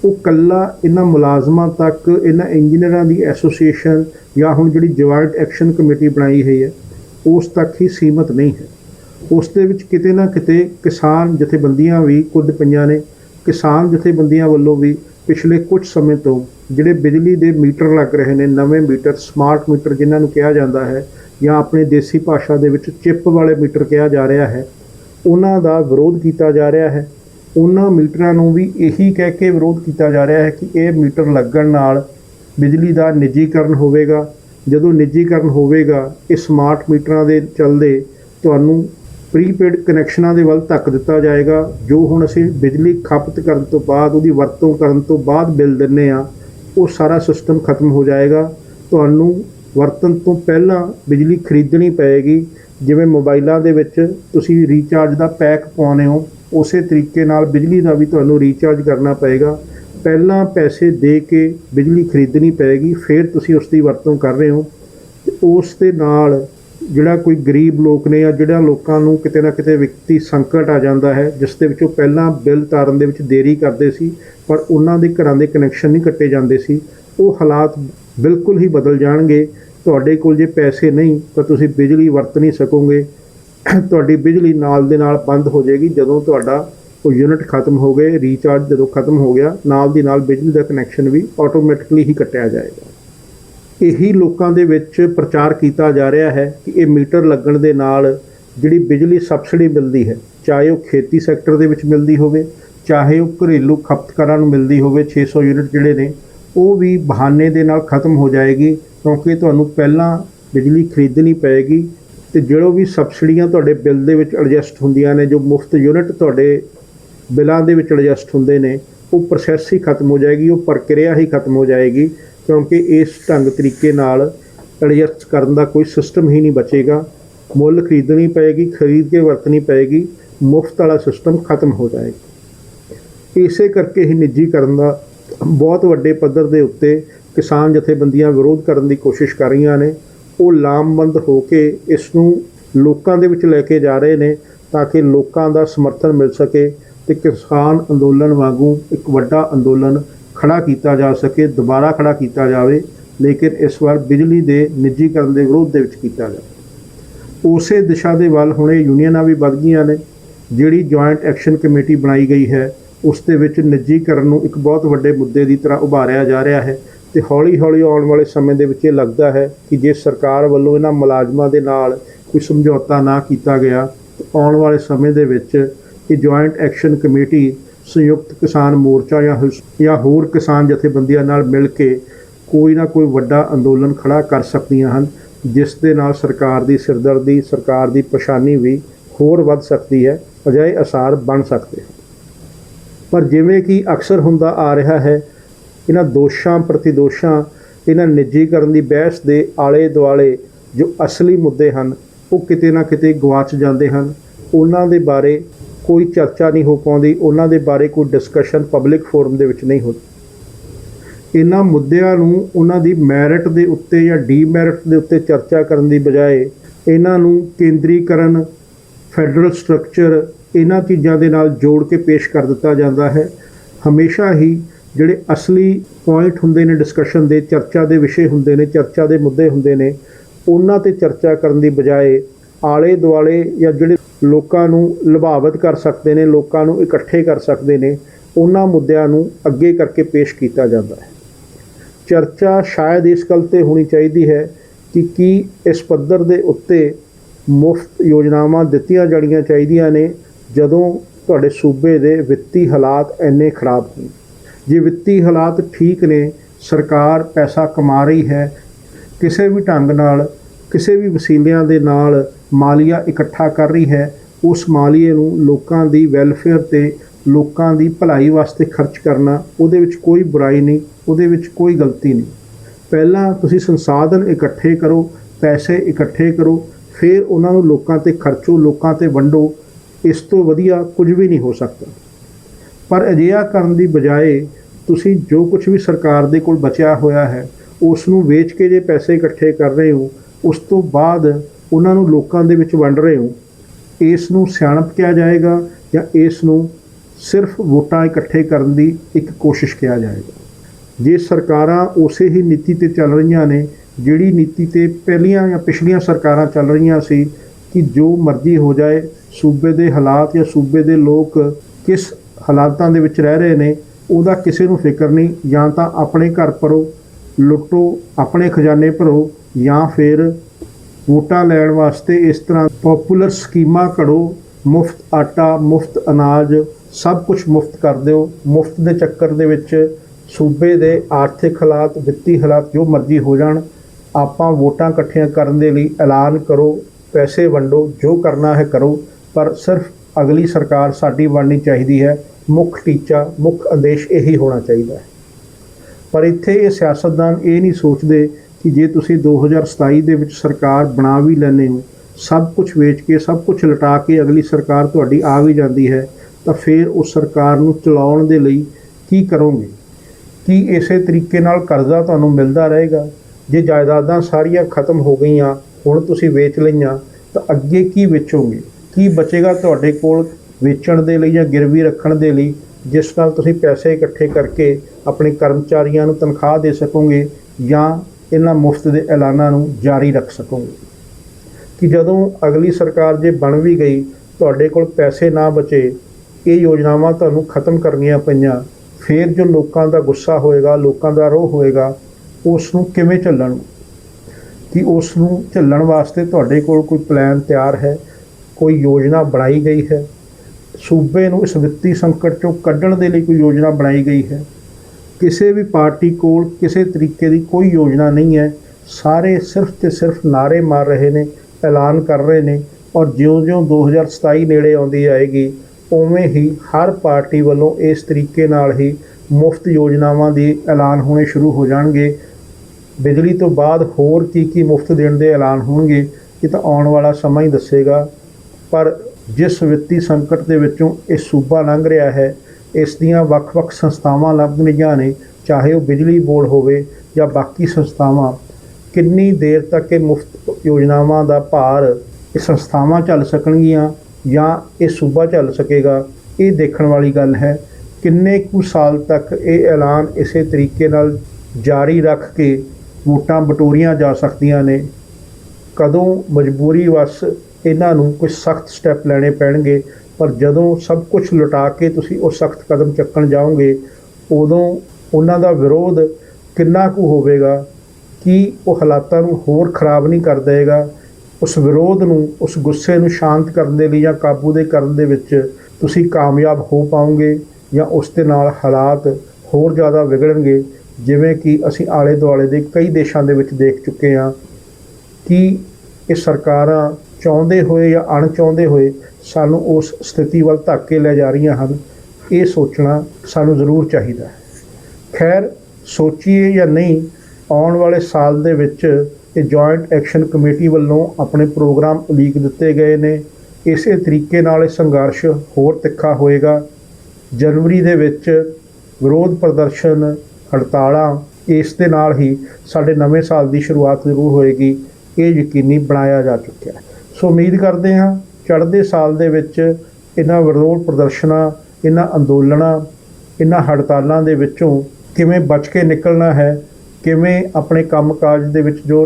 ਉਹ ਕੱਲਾ ਇਹਨਾਂ ਮੁਲਾਜ਼ਮਾਂ ਤੱਕ, ਇਹਨਾਂ ਇੰਜੀਨੀਅਰਾਂ ਦੀ ਐਸੋਸੀਏਸ਼ਨ ਜਾਂ ਹੁਣ ਜਿਹੜੀ ਜੁਆਇੰਟ ਐਕਸ਼ਨ ਕਮੇਟੀ ਬਣਾਈ ਹੋਈ ਹੈ, ਉਸ ਤੱਕ ਹੀ ਸੀਮਤ ਨਹੀਂ ਹੈ। ਉਸ ਦੇ ਵਿੱਚ ਕਿਤੇ ਨਾ ਕਿਤੇ ਕਿਸਾਨ ਜਥੇਬੰਦੀਆਂ ਵੀ ਕੁੱਦ ਪਈਆਂ ਨੇ। ਕਿਸਾਨ ਜਥੇਬੰਦੀਆਂ ਵੱਲੋਂ ਵੀ ਪਿਛਲੇ ਕੁਝ ਸਮੇਂ ਤੋਂ ਜਿਹੜੇ ਬਿਜਲੀ ਦੇ ਮੀਟਰ ਲੱਗ ਰਹੇ ਨੇ, ਨਵੇਂ ਮੀਟਰ ਸਮਾਰਟ ਮੀਟਰ ਜਿਨ੍ਹਾਂ ਨੂੰ ਕਿਹਾ ਜਾਂਦਾ ਹੈ ਜਾਂ ਆਪਣੇ ਦੇਸੀ ਭਾਸ਼ਾ ਦੇ ਵਿੱਚ ਚਿੱਪ ਵਾਲੇ ਮੀਟਰ ਕਿਹਾ ਜਾ ਰਿਹਾ ਹੈ, ਉਹਨਾਂ ਦਾ ਵਿਰੋਧ ਕੀਤਾ ਜਾ ਰਿਹਾ ਹੈ। ਉਹਨਾਂ ਮੀਟਰਾਂ ਨੂੰ ਵੀ ਇਹੀ ਕਹਿ ਕੇ ਵਿਰੋਧ ਕੀਤਾ ਜਾ ਰਿਹਾ ਹੈ ਕਿ ਇਹ ਮੀਟਰ ਲੱਗਣ ਨਾਲ ਬਿਜਲੀ ਦਾ ਨਿੱਜੀਕਰਨ ਹੋਵੇਗਾ। ਜਦੋਂ ਨਿੱਜੀਕਰਨ ਹੋਵੇਗਾ, ਇਹ ਸਮਾਰਟ ਮੀਟਰਾਂ ਦੇ ਚੱਲਦੇ ਤੁਹਾਨੂੰ ਪ੍ਰੀਪੇਡ ਕਨੈਕਸ਼ਨਾਂ ਦੇ ਵੱਲ ਧੱਕ ਦਿੱਤਾ ਜਾਏਗਾ। ਜੋ ਹੁਣ ਅਸੀਂ ਬਿਜਲੀ ਖਪਤ ਕਰਨ ਤੋਂ ਬਾਅਦ, ਉਹਦੀ ਵਰਤੋਂ ਕਰਨ ਤੋਂ ਬਾਅਦ ਬਿੱਲ ਦਿੰਨੇ ਆ, ਉਹ ਸਾਰਾ ਸਿਸਟਮ ਖਤਮ ਹੋ ਜਾਏਗਾ। ਤੁਹਾਨੂੰ ਵਰਤਣ ਤੋਂ ਪਹਿਲਾਂ ਬਿਜਲੀ ਖਰੀਦਣੀ ਪਏਗੀ। ਜਿਵੇਂ ਮੋਬਾਈਲਾਂ ਦੇ ਵਿੱਚ ਤੁਸੀਂ ਰੀਚਾਰਜ ਦਾ ਪੈਕ ਪਾਉਂਦੇ ਹੋ, ਉਸੇ ਤਰੀਕੇ ਨਾਲ ਬਿਜਲੀ ਦਾ ਵੀ ਤੁਹਾਨੂੰ ਰੀਚਾਰਜ ਕਰਨਾ ਪਏਗਾ। ਪਹਿਲਾਂ ਪੈਸੇ ਦੇ ਕੇ ਬਿਜਲੀ ਖਰੀਦਣੀ ਪਏਗੀ, ਫਿਰ ਤੁਸੀਂ ਉਸ ਦੀ ਵਰਤੋਂ ਕਰ ਰਹੇ ਹੋ। ਉਸ ਦੇ ਨਾਲ ਜਿਹੜਾ ਕੋਈ ਗਰੀਬ ਲੋਕ ਨੇ ਜਾਂ ਜਿਹੜਾ ਲੋਕਾਂ ਨੂੰ ਕਿਤੇ ਨਾ ਕਿਤੇ ਵਿਅਕਤੀ ਸੰਕਟ ਆ ਜਾਂਦਾ ਹੈ, ਜਿਸ ਦੇ ਵਿੱਚੋਂ ਪਹਿਲਾਂ ਬਿੱਲ ਤਾਰਨ ਦੇ ਵਿੱਚ ਦੇਰੀ ਕਰਦੇ ਸੀ, ਪਰ ਉਹਨਾਂ ਦੇ ਘਰਾਂ ਦੇ ਕਨੈਕਸ਼ਨ ਨਹੀਂ ਕੱਟੇ ਜਾਂਦੇ ਸੀ। ਉਹ ਹਾਲਾਤ ਬਿਲਕੁਲ ਹੀ ਬਦਲ ਜਾਣਗੇ। ਤੁਹਾਡੇ ਕੋਲ ਜੇ ਪੈਸੇ ਨਹੀਂ, ਤਾਂ ਤੁਸੀਂ ਬਿਜਲੀ ਵਰਤ ਨਹੀਂ ਸਕੋਗੇ। ਤੁਹਾਡੀ ਬਿਜਲੀ ਨਾਲ ਦੇ ਨਾਲ ਬੰਦ ਹੋ ਜਾਏਗੀ ਜਦੋਂ ਤੁਹਾਡਾ ਉਹ ਯੂਨਿਟ ਖਤਮ ਹੋ ਗਏ ਰੀਚਾਰਜ ਜਦੋਂ ਖਤਮ ਹੋ ਗਿਆ, ਨਾਲ ਦੀ ਨਾਲ ਬਿਜਲੀ ਦਾ ਕਨੈਕਸ਼ਨ ਵੀ ਆਟੋਮੈਟਿਕਲੀ ਹੀ ਕੱਟਿਆ ਜਾਏਗਾ। ਇਹੀ ਲੋਕਾਂ ਦੇ ਵਿੱਚ ਪ੍ਰਚਾਰ ਕੀਤਾ ਜਾ ਰਿਹਾ ਹੈ ਕਿ ਇਹ ਮੀਟਰ ਲੱਗਣ ਦੇ ਨਾਲ ਜਿਹੜੀ ਬਿਜਲੀ ਸਬਸਿਡੀ ਮਿਲਦੀ ਹੈ, ਚਾਹੇ ਉਹ ਖੇਤੀ ਸੈਕਟਰ ਦੇ ਵਿੱਚ ਮਿਲਦੀ ਹੋਵੇ, ਚਾਹੇ ਉਹ ਘਰੇਲੂ ਖਪਤਕਾਰਾਂ ਨੂੰ ਮਿਲਦੀ ਹੋਵੇ 600 ਯੂਨਿਟ ਜਿਹੜੇ ਨੇ, ਉਹ ਵੀ ਬਹਾਨੇ ਦੇ ਨਾਲ ਖਤਮ ਹੋ ਜਾਏਗੀ। ਕਿਉਂਕਿ ਤੁਹਾਨੂੰ ਪਹਿਲਾਂ ਬਿਜਲੀ ਖਰੀਦਣੀ ਪਏਗੀ ਤੇ ਜਿਹੜੋ ਵੀ ਸਬਸਿਡੀਆਂ ਤੁਹਾਡੇ ਬਿੱਲ ਦੇ ਵਿੱਚ ਐਡਜਸਟ ਹੁੰਦੀਆਂ ਨੇ, ਜੋ ਮੁਫਤ ਯੂਨਿਟ ਤੁਹਾਡੇ ਬਿੱਲਾਂ ਦੇ ਵਿੱਚ ਐਡਜਸਟ ਹੁੰਦੇ ਨੇ, ਉਹ ਪ੍ਰੋਸੈਸ ਹੀ ਖਤਮ ਹੋ ਜਾਏਗੀ, ਉਹ ਪ੍ਰਕਿਰਿਆ ਹੀ ਖਤਮ ਹੋ ਜਾਏਗੀ, ਕਿਉਂਕਿ ਇਸ ਢੰਗ ਤਰੀਕੇ ਨਾਲ ਐਡਜਸਟ ਕਰਨ ਦਾ ਕੋਈ ਸਿਸਟਮ ਹੀ ਨਹੀਂ ਬਚੇਗਾ। ਮੁੱਲ ਖਰੀਦਣੀ ਪਏਗੀ, ਖਰੀਦ ਕੇ ਵਰਤਣੀ ਪਏਗੀ, ਮੁਫਤ ਵਾਲਾ ਸਿਸਟਮ ਖਤਮ ਹੋ ਜਾਏਗਾ। ਇਸੇ ਕਰਕੇ ਹੀ ਨਿੱਜੀਕਰਨ ਦਾ ਬਹੁਤ ਵੱਡੇ ਪੱਧਰ ਦੇ ਉੱਤੇ ਕਿਸਾਨ ਜਥੇਬੰਦੀਆਂ ਵਿਰੋਧ ਕਰਨ ਦੀ ਕੋਸ਼ਿਸ਼ ਕਰ ਰਹੀਆਂ ਨੇ, ਉਹ ਲਾਮਬੰਦ ਹੋ ਕੇ ਇਸ ਨੂੰ ਲੋਕਾਂ ਦੇ ਵਿੱਚ ਲੈ ਕੇ ਜਾ ਰਹੇ ਨੇ ਤਾਂ ਕਿ ਲੋਕਾਂ ਦਾ ਸਮਰਥਨ ਮਿਲ ਸਕੇ ਤੇ ਕਿਸਾਨ ਅੰਦੋਲਨ ਵਾਂਗੂ ਇੱਕ ਵੱਡਾ ਅੰਦੋਲਨ ਖੜਾ ਕੀਤਾ ਜਾ ਸਕੇ, ਦੁਬਾਰਾ ਖੜਾ ਕੀਤਾ ਜਾਵੇ, ਲੇਕਿਨ ਇਸ ਵਾਰ ਬਿਜਲੀ ਦੇ ਨਿੱਜੀਕਰਨ ਦੇ ਵਿਰੋਧ ਦੇ ਵਿੱਚ ਕੀਤਾ ਜਾਵੇ। ਉਸੇ ਦਿਸ਼ਾ ਦੇ ਵੱਲ ਹੁਣੇ ਯੂਨੀਅਨਾਂ ਵੀ ਵੱਧ ਗਈਆਂ ਨੇ, ਜਿਹੜੀ ਜੁਆਇੰਟ ਐਕਸ਼ਨ ਕਮੇਟੀ ਬਣਾਈ ਗਈ ਹੈ, ਉਸ ਦੇ ਵਿੱਚ ਨਿੱਜੀਕਰਨ ਨੂੰ ਇੱਕ ਬਹੁਤ ਵੱਡੇ ਮੁੱਦੇ ਦੀ ਤਰ੍ਹਾਂ ਉਭਾਰਿਆ ਜਾ ਰਿਹਾ ਹੈ। ਤੇ ਹੌਲੀ-ਹੌਲੀ ਆਉਣ ਵਾਲੇ ਸਮੇਂ ਦੇ ਵਿੱਚ ਇਹ ਲੱਗਦਾ ਹੈ ਕਿ ਜੇ ਸਰਕਾਰ ਵੱਲੋਂ ਇਹਨਾਂ ਮੁਲਾਜ਼ਮਾਂ ਦੇ ਨਾਲ ਕੋਈ ਸਮਝੌਤਾ ਨਾ ਕੀਤਾ ਗਿਆ, ਤਾਂ ਆਉਣ ਵਾਲੇ ਸਮੇਂ ਦੇ ਵਿੱਚ ਇਹ ਜੁਆਇੰਟ ਐਕਸ਼ਨ ਕਮੇਟੀ ਸੰਯੁਕਤ ਕਿਸਾਨ ਮੋਰਚਾ ਜਾਂ ਜਾਂ ਹੋਰ ਕਿਸਾਨ ਜਥੇਬੰਦੀਆਂ ਨਾਲ ਮਿਲ ਕੇ ਕੋਈ ਨਾ ਕੋਈ ਵੱਡਾ ਅੰਦੋਲਨ ਖੜਾ ਕਰ ਸਕਦੀਆਂ ਹਨ, ਜਿਸ ਦੇ ਨਾਲ ਸਰਕਾਰ ਦੀ ਸਿਰਦਰਦੀ, ਸਰਕਾਰ ਦੀ ਪਰੇਸ਼ਾਨੀ ਵੀ ਹੋਰ ਵੱਧ ਸਕਦੀ ਹੈ, ਅਜਿਹੇ ਅਸਾਰ ਬਣ ਸਕਦੇ ਹਨ। ਪਰ ਜਿਵੇਂ ਕਿ ਅਕਸਰ ਹੁੰਦਾ ਆ ਰਿਹਾ ਹੈ ਇਹਨਾਂ ਦੋਸ਼ਾਂ ਪ੍ਰਤੀਦੋਸ਼ਾਂ ਇਹਨਾਂ ਨਿੱਜੀਕਰਨ ਦੀ ਬਹਿਸ ਦੇ ਆਲੇ ਦੁਆਲੇ ਜੋ ਅਸਲੀ ਮੁੱਦੇ ਹਨ, ਉਹ ਕਿਤੇ ਨਾ ਕਿਤੇ ਗਵਾਚ ਜਾਂਦੇ ਹਨ। ਉਹਨਾਂ ਦੇ ਬਾਰੇ ਕੋਈ ਚਰਚਾ ਨਹੀਂ ਹੋ ਪਾਉਂਦੀ, ਉਹਨਾਂ ਦੇ ਬਾਰੇ ਕੋਈ ਡਿਸਕਸ਼ਨ ਪਬਲਿਕ ਫੋਰਮ ਦੇ ਵਿੱਚ ਨਹੀਂ ਹੁੰਦੀ। ਇਹਨਾਂ ਮੁੱਦਿਆਂ ਨੂੰ ਉਹਨਾਂ ਦੀ ਮੈਰਿਟ ਦੇ ਉੱਤੇ ਜਾਂ ਡੀਮੈਰਿਟ ਦੇ ਉੱਤੇ ਚਰਚਾ ਕਰਨ ਦੀ ਬਜਾਏ ਇਹਨਾਂ ਨੂੰ ਕੇਂਦਰੀਕਰਨ ਫੈਡਰਲ ਸਟਰਕਚਰ ਇਹਨਾਂ ਚੀਜ਼ਾਂ ਦੇ ਨਾਲ ਜੋੜ ਕੇ ਪੇਸ਼ ਕਰ ਦਿੱਤਾ ਜਾਂਦਾ ਹੈ। ਹਮੇਸ਼ਾ ਹੀ ਜਿਹੜੇ ਅਸਲੀ ਪੁਆਇੰਟ ਹੁੰਦੇ ਨੇ ਡਿਸਕਸ਼ਨ ਦੇ, ਚਰਚਾ ਦੇ ਵਿਸ਼ੇ ਹੁੰਦੇ ਨੇ, ਚਰਚਾ ਦੇ ਮੁੱਦੇ ਹੁੰਦੇ ਨੇ, ਉਹਨਾਂ ਤੇ ਚਰਚਾ ਕਰਨ ਦੀ ਬਜਾਏ ਆਲੇ ਦੁਆਲੇ ਜਾਂ ਜਿਹੜੇ ਲੋਕਾਂ ਨੂੰ ਲੁਭਾਵਤ ਕਰ ਸਕਦੇ ਨੇ, ਲੋਕਾਂ ਨੂੰ ਇਕੱਠੇ ਕਰ ਸਕਦੇ ਨੇ, ਉਹਨਾਂ ਮੁੱਦਿਆਂ ਨੂੰ ਅੱਗੇ ਕਰਕੇ ਪੇਸ਼ ਕੀਤਾ ਜਾਂਦਾ ਹੈ। ਚਰਚਾ ਸ਼ਾਇਦ ਇਸ ਗੱਲ ਤੇ ਹੋਣੀ ਚਾਹੀਦੀ ਹੈ ਕਿ ਕੀ ਇਸ ਪੱਧਰ ਦੇ ਉੱਤੇ ਮੁਫਤ ਯੋਜਨਾਵਾਂ ਦਿੱਤੀਆਂ ਜਾਣੀਆਂ ਚਾਹੀਦੀਆਂ ਨੇ, ਜਦੋਂ ਤੁਹਾਡੇ ਸੂਬੇ ਦੇ ਵਿੱਤੀ ਹਾਲਾਤ ਇੰਨੇ ਖਰਾਬ ਹੋਣ। ਜੇ ਵਿੱਤੀ ਹਾਲਾਤ ਠੀਕ ਨੇ, ਸਰਕਾਰ ਪੈਸਾ ਕਮਾ ਰਹੀ ਹੈ, ਕਿਸੇ ਵੀ ਢੰਗ ਨਾਲ, ਕਿਸੇ ਵੀ ਵਸੀਲਿਆਂ ਦੇ ਨਾਲ ਮਾਲੀਆ ਇਕੱਠਾ ਕਰ ਰਹੀ ਹੈ, ਉਸ ਮਾਲੀਏ ਨੂੰ ਲੋਕਾਂ ਦੀ ਵੈਲਫੇਅਰ ਤੇ ਲੋਕਾਂ ਦੀ ਭਲਾਈ ਵਾਸਤੇ ਖਰਚ ਕਰਨਾ, ਉਹਦੇ ਵਿੱਚ ਕੋਈ ਬੁਰਾਈ ਨਹੀਂ, ਉਹਦੇ ਵਿੱਚ ਕੋਈ ਗਲਤੀ ਨਹੀਂ। ਪਹਿਲਾਂ ਤੁਸੀਂ ਸੰਸਾਧਨ ਇਕੱਠੇ ਕਰੋ, ਪੈਸੇ ਇਕੱਠੇ ਕਰੋ, ਫਿਰ ਉਹਨਾਂ ਨੂੰ ਲੋਕਾਂ ਤੇ ਖਰਚੋ, ਲੋਕਾਂ ਤੇ ਵੰਡੋ, ਇਸ ਤੋਂ ਵਧੀਆ ਕੁਝ ਵੀ ਨਹੀਂ ਹੋ ਸਕਦਾ। ਪਰ ਅਜਿਹਾ ਕਰਨ ਦੀ ਬਜਾਏ ਤੁਸੀਂ ਜੋ ਕੁਝ ਵੀ ਸਰਕਾਰ ਦੇ ਕੋਲ ਬਚਿਆ ਹੋਇਆ ਹੈ, ਉਸ ਨੂੰ ਵੇਚ ਕੇ ਜੇ ਪੈਸੇ ਇਕੱਠੇ ਕਰ ਰਹੇ ਹੋ, ਉਸ ਤੋਂ ਬਾਅਦ ਉਹਨਾਂ ਨੂੰ ਲੋਕਾਂ ਦੇ ਵਿੱਚ ਵੰਡ ਰਹੇ ਹੋ, ਇਸ ਨੂੰ ਸਿਆਣਪ ਕਿਹਾ ਜਾਏਗਾ ਜਾਂ ਇਸ ਨੂੰ ਸਿਰਫ ਵੋਟਾਂ ਇਕੱਠੇ ਕਰਨ ਦੀ ਇੱਕ ਕੋਸ਼ਿਸ਼ ਕਿਹਾ ਜਾਏਗਾ। ਜੇ ਸਰਕਾਰਾਂ ਉਸੇ ਹੀ ਨੀਤੀ ਤੇ ਚੱਲ ਰਹੀਆਂ ਨੇ, ਜਿਹੜੀ ਨੀਤੀ ਤੇ ਪਹਿਲੀਆਂ ਜਾਂ ਪਿਛਲੀਆਂ ਸਰਕਾਰਾਂ ਚੱਲ ਰਹੀਆਂ ਸੀ, ਕਿ ਜੋ ਮਰਜ਼ੀ ਹੋ ਜਾਏ, ਸੂਬੇ ਦੇ ਹਾਲਾਤ ਜਾਂ ਸੂਬੇ ਦੇ ਲੋਕ ਕਿਸ ਹਾਲਾਤਾਂ ਦੇ ਵਿੱਚ ਰਹਿ ਰਹੇ ਨੇ, ਉਹਦਾ ਕਿਸੇ ਨੂੰ ਫਿਕਰ ਨਹੀਂ, ਜਾਂ ਤਾਂ ਆਪਣੇ ਘਰ ਭਰੋ ਲੁੱਟੋ, ਆਪਣੇ ਖਜ਼ਾਨੇ ਭਰੋ, ਜਾਂ ਫਿਰ ਵੋਟਾਂ ਲੈਣ ਵਾਸਤੇ ਇਸ ਤਰ੍ਹਾਂ ਪਪੂਲਰ ਸਕੀਮਾਂ ਘੜੋ, ਮੁਫਤ ਆਟਾ, ਮੁਫਤ ਅਨਾਜ, ਸਭ ਕੁਝ ਮੁਫਤ ਕਰ ਦਿਓ। ਮੁਫਤ ਦੇ ਚੱਕਰ ਦੇ ਵਿੱਚ ਸੂਬੇ ਦੇ ਆਰਥਿਕ ਹਾਲਾਤ, ਵਿੱਤੀ ਹਾਲਾਤ ਜੋ ਮਰਜ਼ੀ ਹੋ ਜਾਣ, ਆਪਾਂ ਵੋਟਾਂ ਇਕੱਠੀਆਂ ਕਰਨ ਦੇ ਲਈ ਐਲਾਨ ਕਰੋ, ਪੈਸੇ ਵੰਡੋ, ਜੋ ਕਰਨਾ ਹੈ ਕਰੋ, ਪਰ ਸਿਰਫ ਅਗਲੀ ਸਰਕਾਰ ਸਾਡੀ ਬਣਨੀ ਚਾਹੀਦੀ ਹੈ। ਮੁੱਖ ਟੀਚਾ, ਮੁੱਖ ਆਦੇਸ਼ ਇਹੀ ਹੋਣਾ ਚਾਹੀਦਾ ਹੈ। ਪਰ ਇੱਥੇ ਇਹ ਸਿਆਸਤਦਾਨ ਇਹ ਨਹੀਂ ਸੋਚਦੇ ਕਿ ਜੇ ਤੁਸੀਂ 2027 ਦੇ ਵਿੱਚ ਸਰਕਾਰ ਬਣਾ ਵੀ ਲੈਂਦੇ ਹੋ, ਸਭ ਕੁਝ ਵੇਚ ਕੇ, ਸਭ ਕੁਝ ਲਟਾ ਕੇ ਅਗਲੀ ਸਰਕਾਰ ਤੁਹਾਡੀ ਆ ਵੀ ਜਾਂਦੀ ਹੈ, ਤਾਂ ਫਿਰ ਉਸ ਸਰਕਾਰ ਨੂੰ ਚਲਾਉਣ ਦੇ ਲਈ ਕੀ ਕਰੋਗੇ? ਕੀ ਇਸੇ ਤਰੀਕੇ ਨਾਲ ਕਰਜ਼ਾ ਤੁਹਾਨੂੰ ਮਿਲਦਾ ਰਹੇਗਾ? ਜੇ ਜਾਇਦਾਦਾਂ ਸਾਰੀਆਂ ਖਤਮ ਹੋ ਗਈਆਂ, ਹੁਣ ਤੁਸੀਂ ਵੇਚ ਲਈਆਂ, ਤਾਂ ਅੱਗੇ ਕੀ ਵੇਚੋਗੇ? ਕੀ ਬਚੇਗਾ ਤੁਹਾਡੇ ਕੋਲ? ਵੇਚਣ ਦੇ ਲਈ ਜਾਂ ਗਿਰਵੀ ਰੱਖਣ ਦੇ ਲਈ ਜਿਸ ਨਾਲ ਤੁਸੀਂ ਪੈਸੇ ਇਕੱਠੇ ਕਰਕੇ ਆਪਣੇ ਕਰਮਚਾਰੀਆਂ ਨੂੰ ਤਨਖਾਹ ਦੇ ਸਕੋਗੇ ਜਾਂ ਇਹਨਾਂ ਮੁਫਤ ਦੇ ਐਲਾਨਾਂ ਨੂੰ ਜਾਰੀ ਰੱਖ ਸਕੋਗੇ। ਕਿ ਜਦੋਂ ਅਗਲੀ ਸਰਕਾਰ ਜੇ ਬਣ ਵੀ ਗਈ, ਤੁਹਾਡੇ ਕੋਲ ਪੈਸੇ ਨਾ ਬਚੇ, ਇਹ ਯੋਜਨਾਵਾਂ ਤੁਹਾਨੂੰ ਖਤਮ ਕਰਨੀਆਂ ਪਈਆਂ, ਫਿਰ ਜੋ ਲੋਕਾਂ ਦਾ ਗੁੱਸਾ ਹੋਏਗਾ, ਲੋਕਾਂ ਦਾ ਰੋਹ ਹੋਏਗਾ ਉਸ ਨੂੰ ਕਿਵੇਂ ਝੱਲਣ? ਕਿ ਉਸ ਨੂੰ ਝੱਲਣ ਵਾਸਤੇ ਤੁਹਾਡੇ ਕੋਲ ਕੋਈ ਪਲਾਨ ਤਿਆਰ ਹੈ? ਕੋਈ ਯੋਜਨਾ ਬਣਾਈ ਗਈ ਹੈ? ਸੂਬੇ ਨੂੰ ਇਸ ਵਿੱਤੀ ਸੰਕਟ ਚੋਂ ਕੱਢਣ ਦੇ ਲਈ ਕੋਈ ਯੋਜਨਾ ਬਣਾਈ ਗਈ ਹੈ। ਕਿਸੇ ਵੀ ਪਾਰਟੀ ਕੋਲ ਕਿਸੇ ਤਰੀਕੇ ਦੀ ਕੋਈ ਯੋਜਨਾ ਨਹੀਂ ਹੈ। ਸਾਰੇ ਸਿਰਫ ਤੇ ਸਿਰਫ ਨਾਰੇ ਮਾਰ ਰਹੇ ਨੇ, ਐਲਾਨ ਕਰ ਰਹੇ ਨੇ ਔਰ ਜਿਉਂ-ਜਿਉਂ 2027 ਨੇੜੇ ਆਉਂਦੀ ਆਏਗੀ ਉਵੇਂ ਹੀ ਹਰ ਪਾਰਟੀ ਵੱਲੋਂ ਇਸ ਤਰੀਕੇ ਨਾਲ ਹੀ ਮੁਫਤ ਯੋਜਨਾਵਾਂ ਦੇ ਐਲਾਨ ਹੋਣੇ ਸ਼ੁਰੂ ਹੋ ਜਾਣਗੇ। ਬਿਜਲੀ ਤੋਂ ਬਾਅਦ ਹੋਰ ਕੀ ਕੀ ਮੁਫਤ ਦੇਣ ਦੇ ਐਲਾਨ ਹੋਣਗੇ, ਇਹ ਤਾਂ ਆਉਣ ਵਾਲਾ ਸਮਾਂ ਹੀ ਦੱਸੇਗਾ। ਪਰ ਜਿਸ ਵਿੱਤੀ ਸੰਕਟ ਦੇ ਵਿੱਚੋਂ ਇਹ ਸੂਬਾ ਲੰਘ ਰਿਹਾ ਹੈ, ਇਸ ਦੀਆਂ ਵੱਖ-ਵੱਖ ਸੰਸਥਾਵਾਂ ਲੱਭ ਰਹੀਆਂ ਨੇ, ਚਾਹੇ ਉਹ ਬਿਜਲੀ ਬੋਰਡ ਹੋਵੇ ਜਾਂ ਬਾਕੀ ਸੰਸਥਾਵਾਂ। ਕਿੰਨੀ ਦੇਰ ਤੱਕ ਇਹ ਮੁਫਤ ਯੋਜਨਾਵਾਂ ਦਾ ਭਾਰ ਇਹ ਸੰਸਥਾਵਾਂ ਝੱਲ ਸਕਣਗੀਆਂ ਜਾਂ ਇਹ ਸੂਬਾ ਝੱਲ ਸਕੇਗਾ, ਇਹ ਦੇਖਣ ਵਾਲੀ ਗੱਲ ਹੈ। ਕਿੰਨੇ ਕੁ ਸਾਲ ਤੱਕ ਇਹ ਐਲਾਨ ਇਸੇ ਤਰੀਕੇ ਨਾਲ ਜਾਰੀ ਰੱਖ ਕੇ ਵੋਟਾਂ ਬਟੋਰੀਆਂ ਜਾ ਸਕਦੀਆਂ ਨੇ? ਕਦੋਂ ਮਜਬੂਰੀ ਵਸ ਇਹਨਾਂ ਨੂੰ ਕੋਈ ਸਖਤ ਸਟੈਪ ਲੈਣੇ ਪੈਣਗੇ, ਪਰ ਜਦੋਂ ਸਭ ਕੁਝ ਲੁਟਾ ਕੇ ਤੁਸੀਂ ਉਹ ਸਖਤ ਕਦਮ ਚੱਕਣ ਜਾਓਗੇ, ਉਦੋਂ ਉਹਨਾਂ ਦਾ ਵਿਰੋਧ ਕਿੰਨਾ ਕੁ ਹੋਵੇਗਾ? ਕਿ ਉਹ ਹਾਲਾਤਾਂ ਨੂੰ ਹੋਰ ਖਰਾਬ ਨਹੀਂ ਕਰ ਦੇਵੇਗਾ? ਉਸ ਵਿਰੋਧ ਨੂੰ, ਉਸ ਗੁੱਸੇ ਨੂੰ ਸ਼ਾਂਤ ਕਰਨ ਦੇ ਲਈ ਜਾਂ ਕਾਬੂ ਦੇ ਕਰਨ ਦੇ ਵਿੱਚ ਤੁਸੀਂ ਕਾਮਯਾਬ ਹੋ ਪਾਓਗੇ ਜਾਂ ਉਸ ਦੇ ਨਾਲ ਹਾਲਾਤ ਹੋਰ ਜ਼ਿਆਦਾ ਵਿਗੜਨਗੇ? ਜਿਵੇਂ ਕਿ ਅਸੀਂ ਆਲੇ ਦੁਆਲੇ ਦੇ ਕਈ ਦੇਸ਼ਾਂ ਦੇ ਵਿੱਚ ਦੇਖ ਚੁੱਕੇ ਹਾਂ ਕਿ ਇਹ ਸਰਕਾਰਾਂ ਚਾਹੁੰਦੇ ਹੋਏ ਜਾਂ ਅਣਚਾਹੁੰਦੇ ਹੋਏ ਸਾਨੂੰ ਉਸ ਸਥਿਤੀ ਵੱਲ ਧੱਕ ਕੇ ਲੈ ਜਾ ਰਹੀਆਂ ਹਨ, ਇਹ ਸੋਚਣਾ ਸਾਨੂੰ ਜ਼ਰੂਰ ਚਾਹੀਦਾ ਹੈ। ਖੈਰ, ਸੋਚੀਏ ਜਾਂ ਨਹੀਂ, ਆਉਣ ਵਾਲੇ ਸਾਲ ਦੇ ਵਿੱਚ ਇਹ ਜੁਆਇੰਟ ਐਕਸ਼ਨ ਕਮੇਟੀ ਵੱਲੋਂ ਆਪਣੇ ਪ੍ਰੋਗਰਾਮ ਉਲੀਕ ਦਿੱਤੇ ਗਏ ਨੇ। ਇਸੇ ਤਰੀਕੇ ਨਾਲ ਇਹ ਸੰਘਰਸ਼ ਹੋਰ ਤਿੱਖਾ ਹੋਏਗਾ। ਜਨਵਰੀ ਦੇ ਵਿੱਚ ਵਿਰੋਧ ਪ੍ਰਦਰਸ਼ਨ, ਹੜਤਾਲਾਂ, ਇਸ ਦੇ ਨਾਲ ਹੀ ਸਾਡੇ ਨਵੇਂ ਸਾਲ ਦੀ ਸ਼ੁਰੂਆਤ ਜ਼ਰੂਰ ਹੋਏਗੀ। ਇਹ ਯਕੀਨੀ ਬਣਾਇਆ ਜਾ ਚੁੱਕਿਆ ਹੈ। ਸੋ ਉਮੀਦ ਕਰਦੇ ਹਾਂ ਚੜ੍ਹਦੇ ਸਾਲ ਦੇ ਵਿੱਚ ਇਹਨਾਂ ਵਿਰੋਧ ਪ੍ਰਦਰਸ਼ਨਾਂ, ਇਹਨਾਂ ਅੰਦੋਲਨਾਂ, ਇਹਨਾਂ ਹੜਤਾਲਾਂ ਦੇ ਵਿੱਚੋਂ ਕਿਵੇਂ ਬਚ ਕੇ ਨਿਕਲਣਾ ਹੈ, ਕਿਵੇਂ ਆਪਣੇ ਕੰਮਕਾਜ ਦੇ ਵਿੱਚ ਜੋ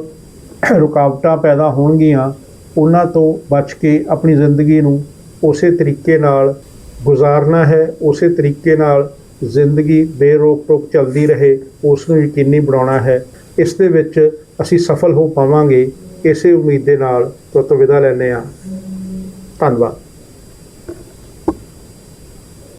ਰੁਕਾਵਟਾਂ ਪੈਦਾ ਹੋਣਗੀਆਂ, ਉਹਨਾਂ ਤੋਂ ਬਚ ਕੇ ਆਪਣੀ ਜ਼ਿੰਦਗੀ ਨੂੰ ਉਸੇ ਤਰੀਕੇ ਨਾਲ ਗੁਜ਼ਾਰਨਾ ਹੈ, ਉਸੇ ਤਰੀਕੇ ਨਾਲ ਜ਼ਿੰਦਗੀ ਬੇਰੋਕ ਟੋਕ ਚੱਲਦੀ ਰਹੇ ਉਸ ਨੂੰ ਯਕੀਨੀ ਬਣਾਉਣਾ ਹੈ। ਇਸ ਦੇ ਵਿੱਚ ਅਸੀਂ ਸਫਲ ਹੋ ਪਾਵਾਂਗੇ। ਇਸੇ ਉਮੀਦ ਦੇ ਨਾਲ ਤੁਹਾਡੇ ਤੋਂ ਵਿਦਾ ਲੈਂਦੇ ਹਾਂ। ਧੰਨਵਾਦ।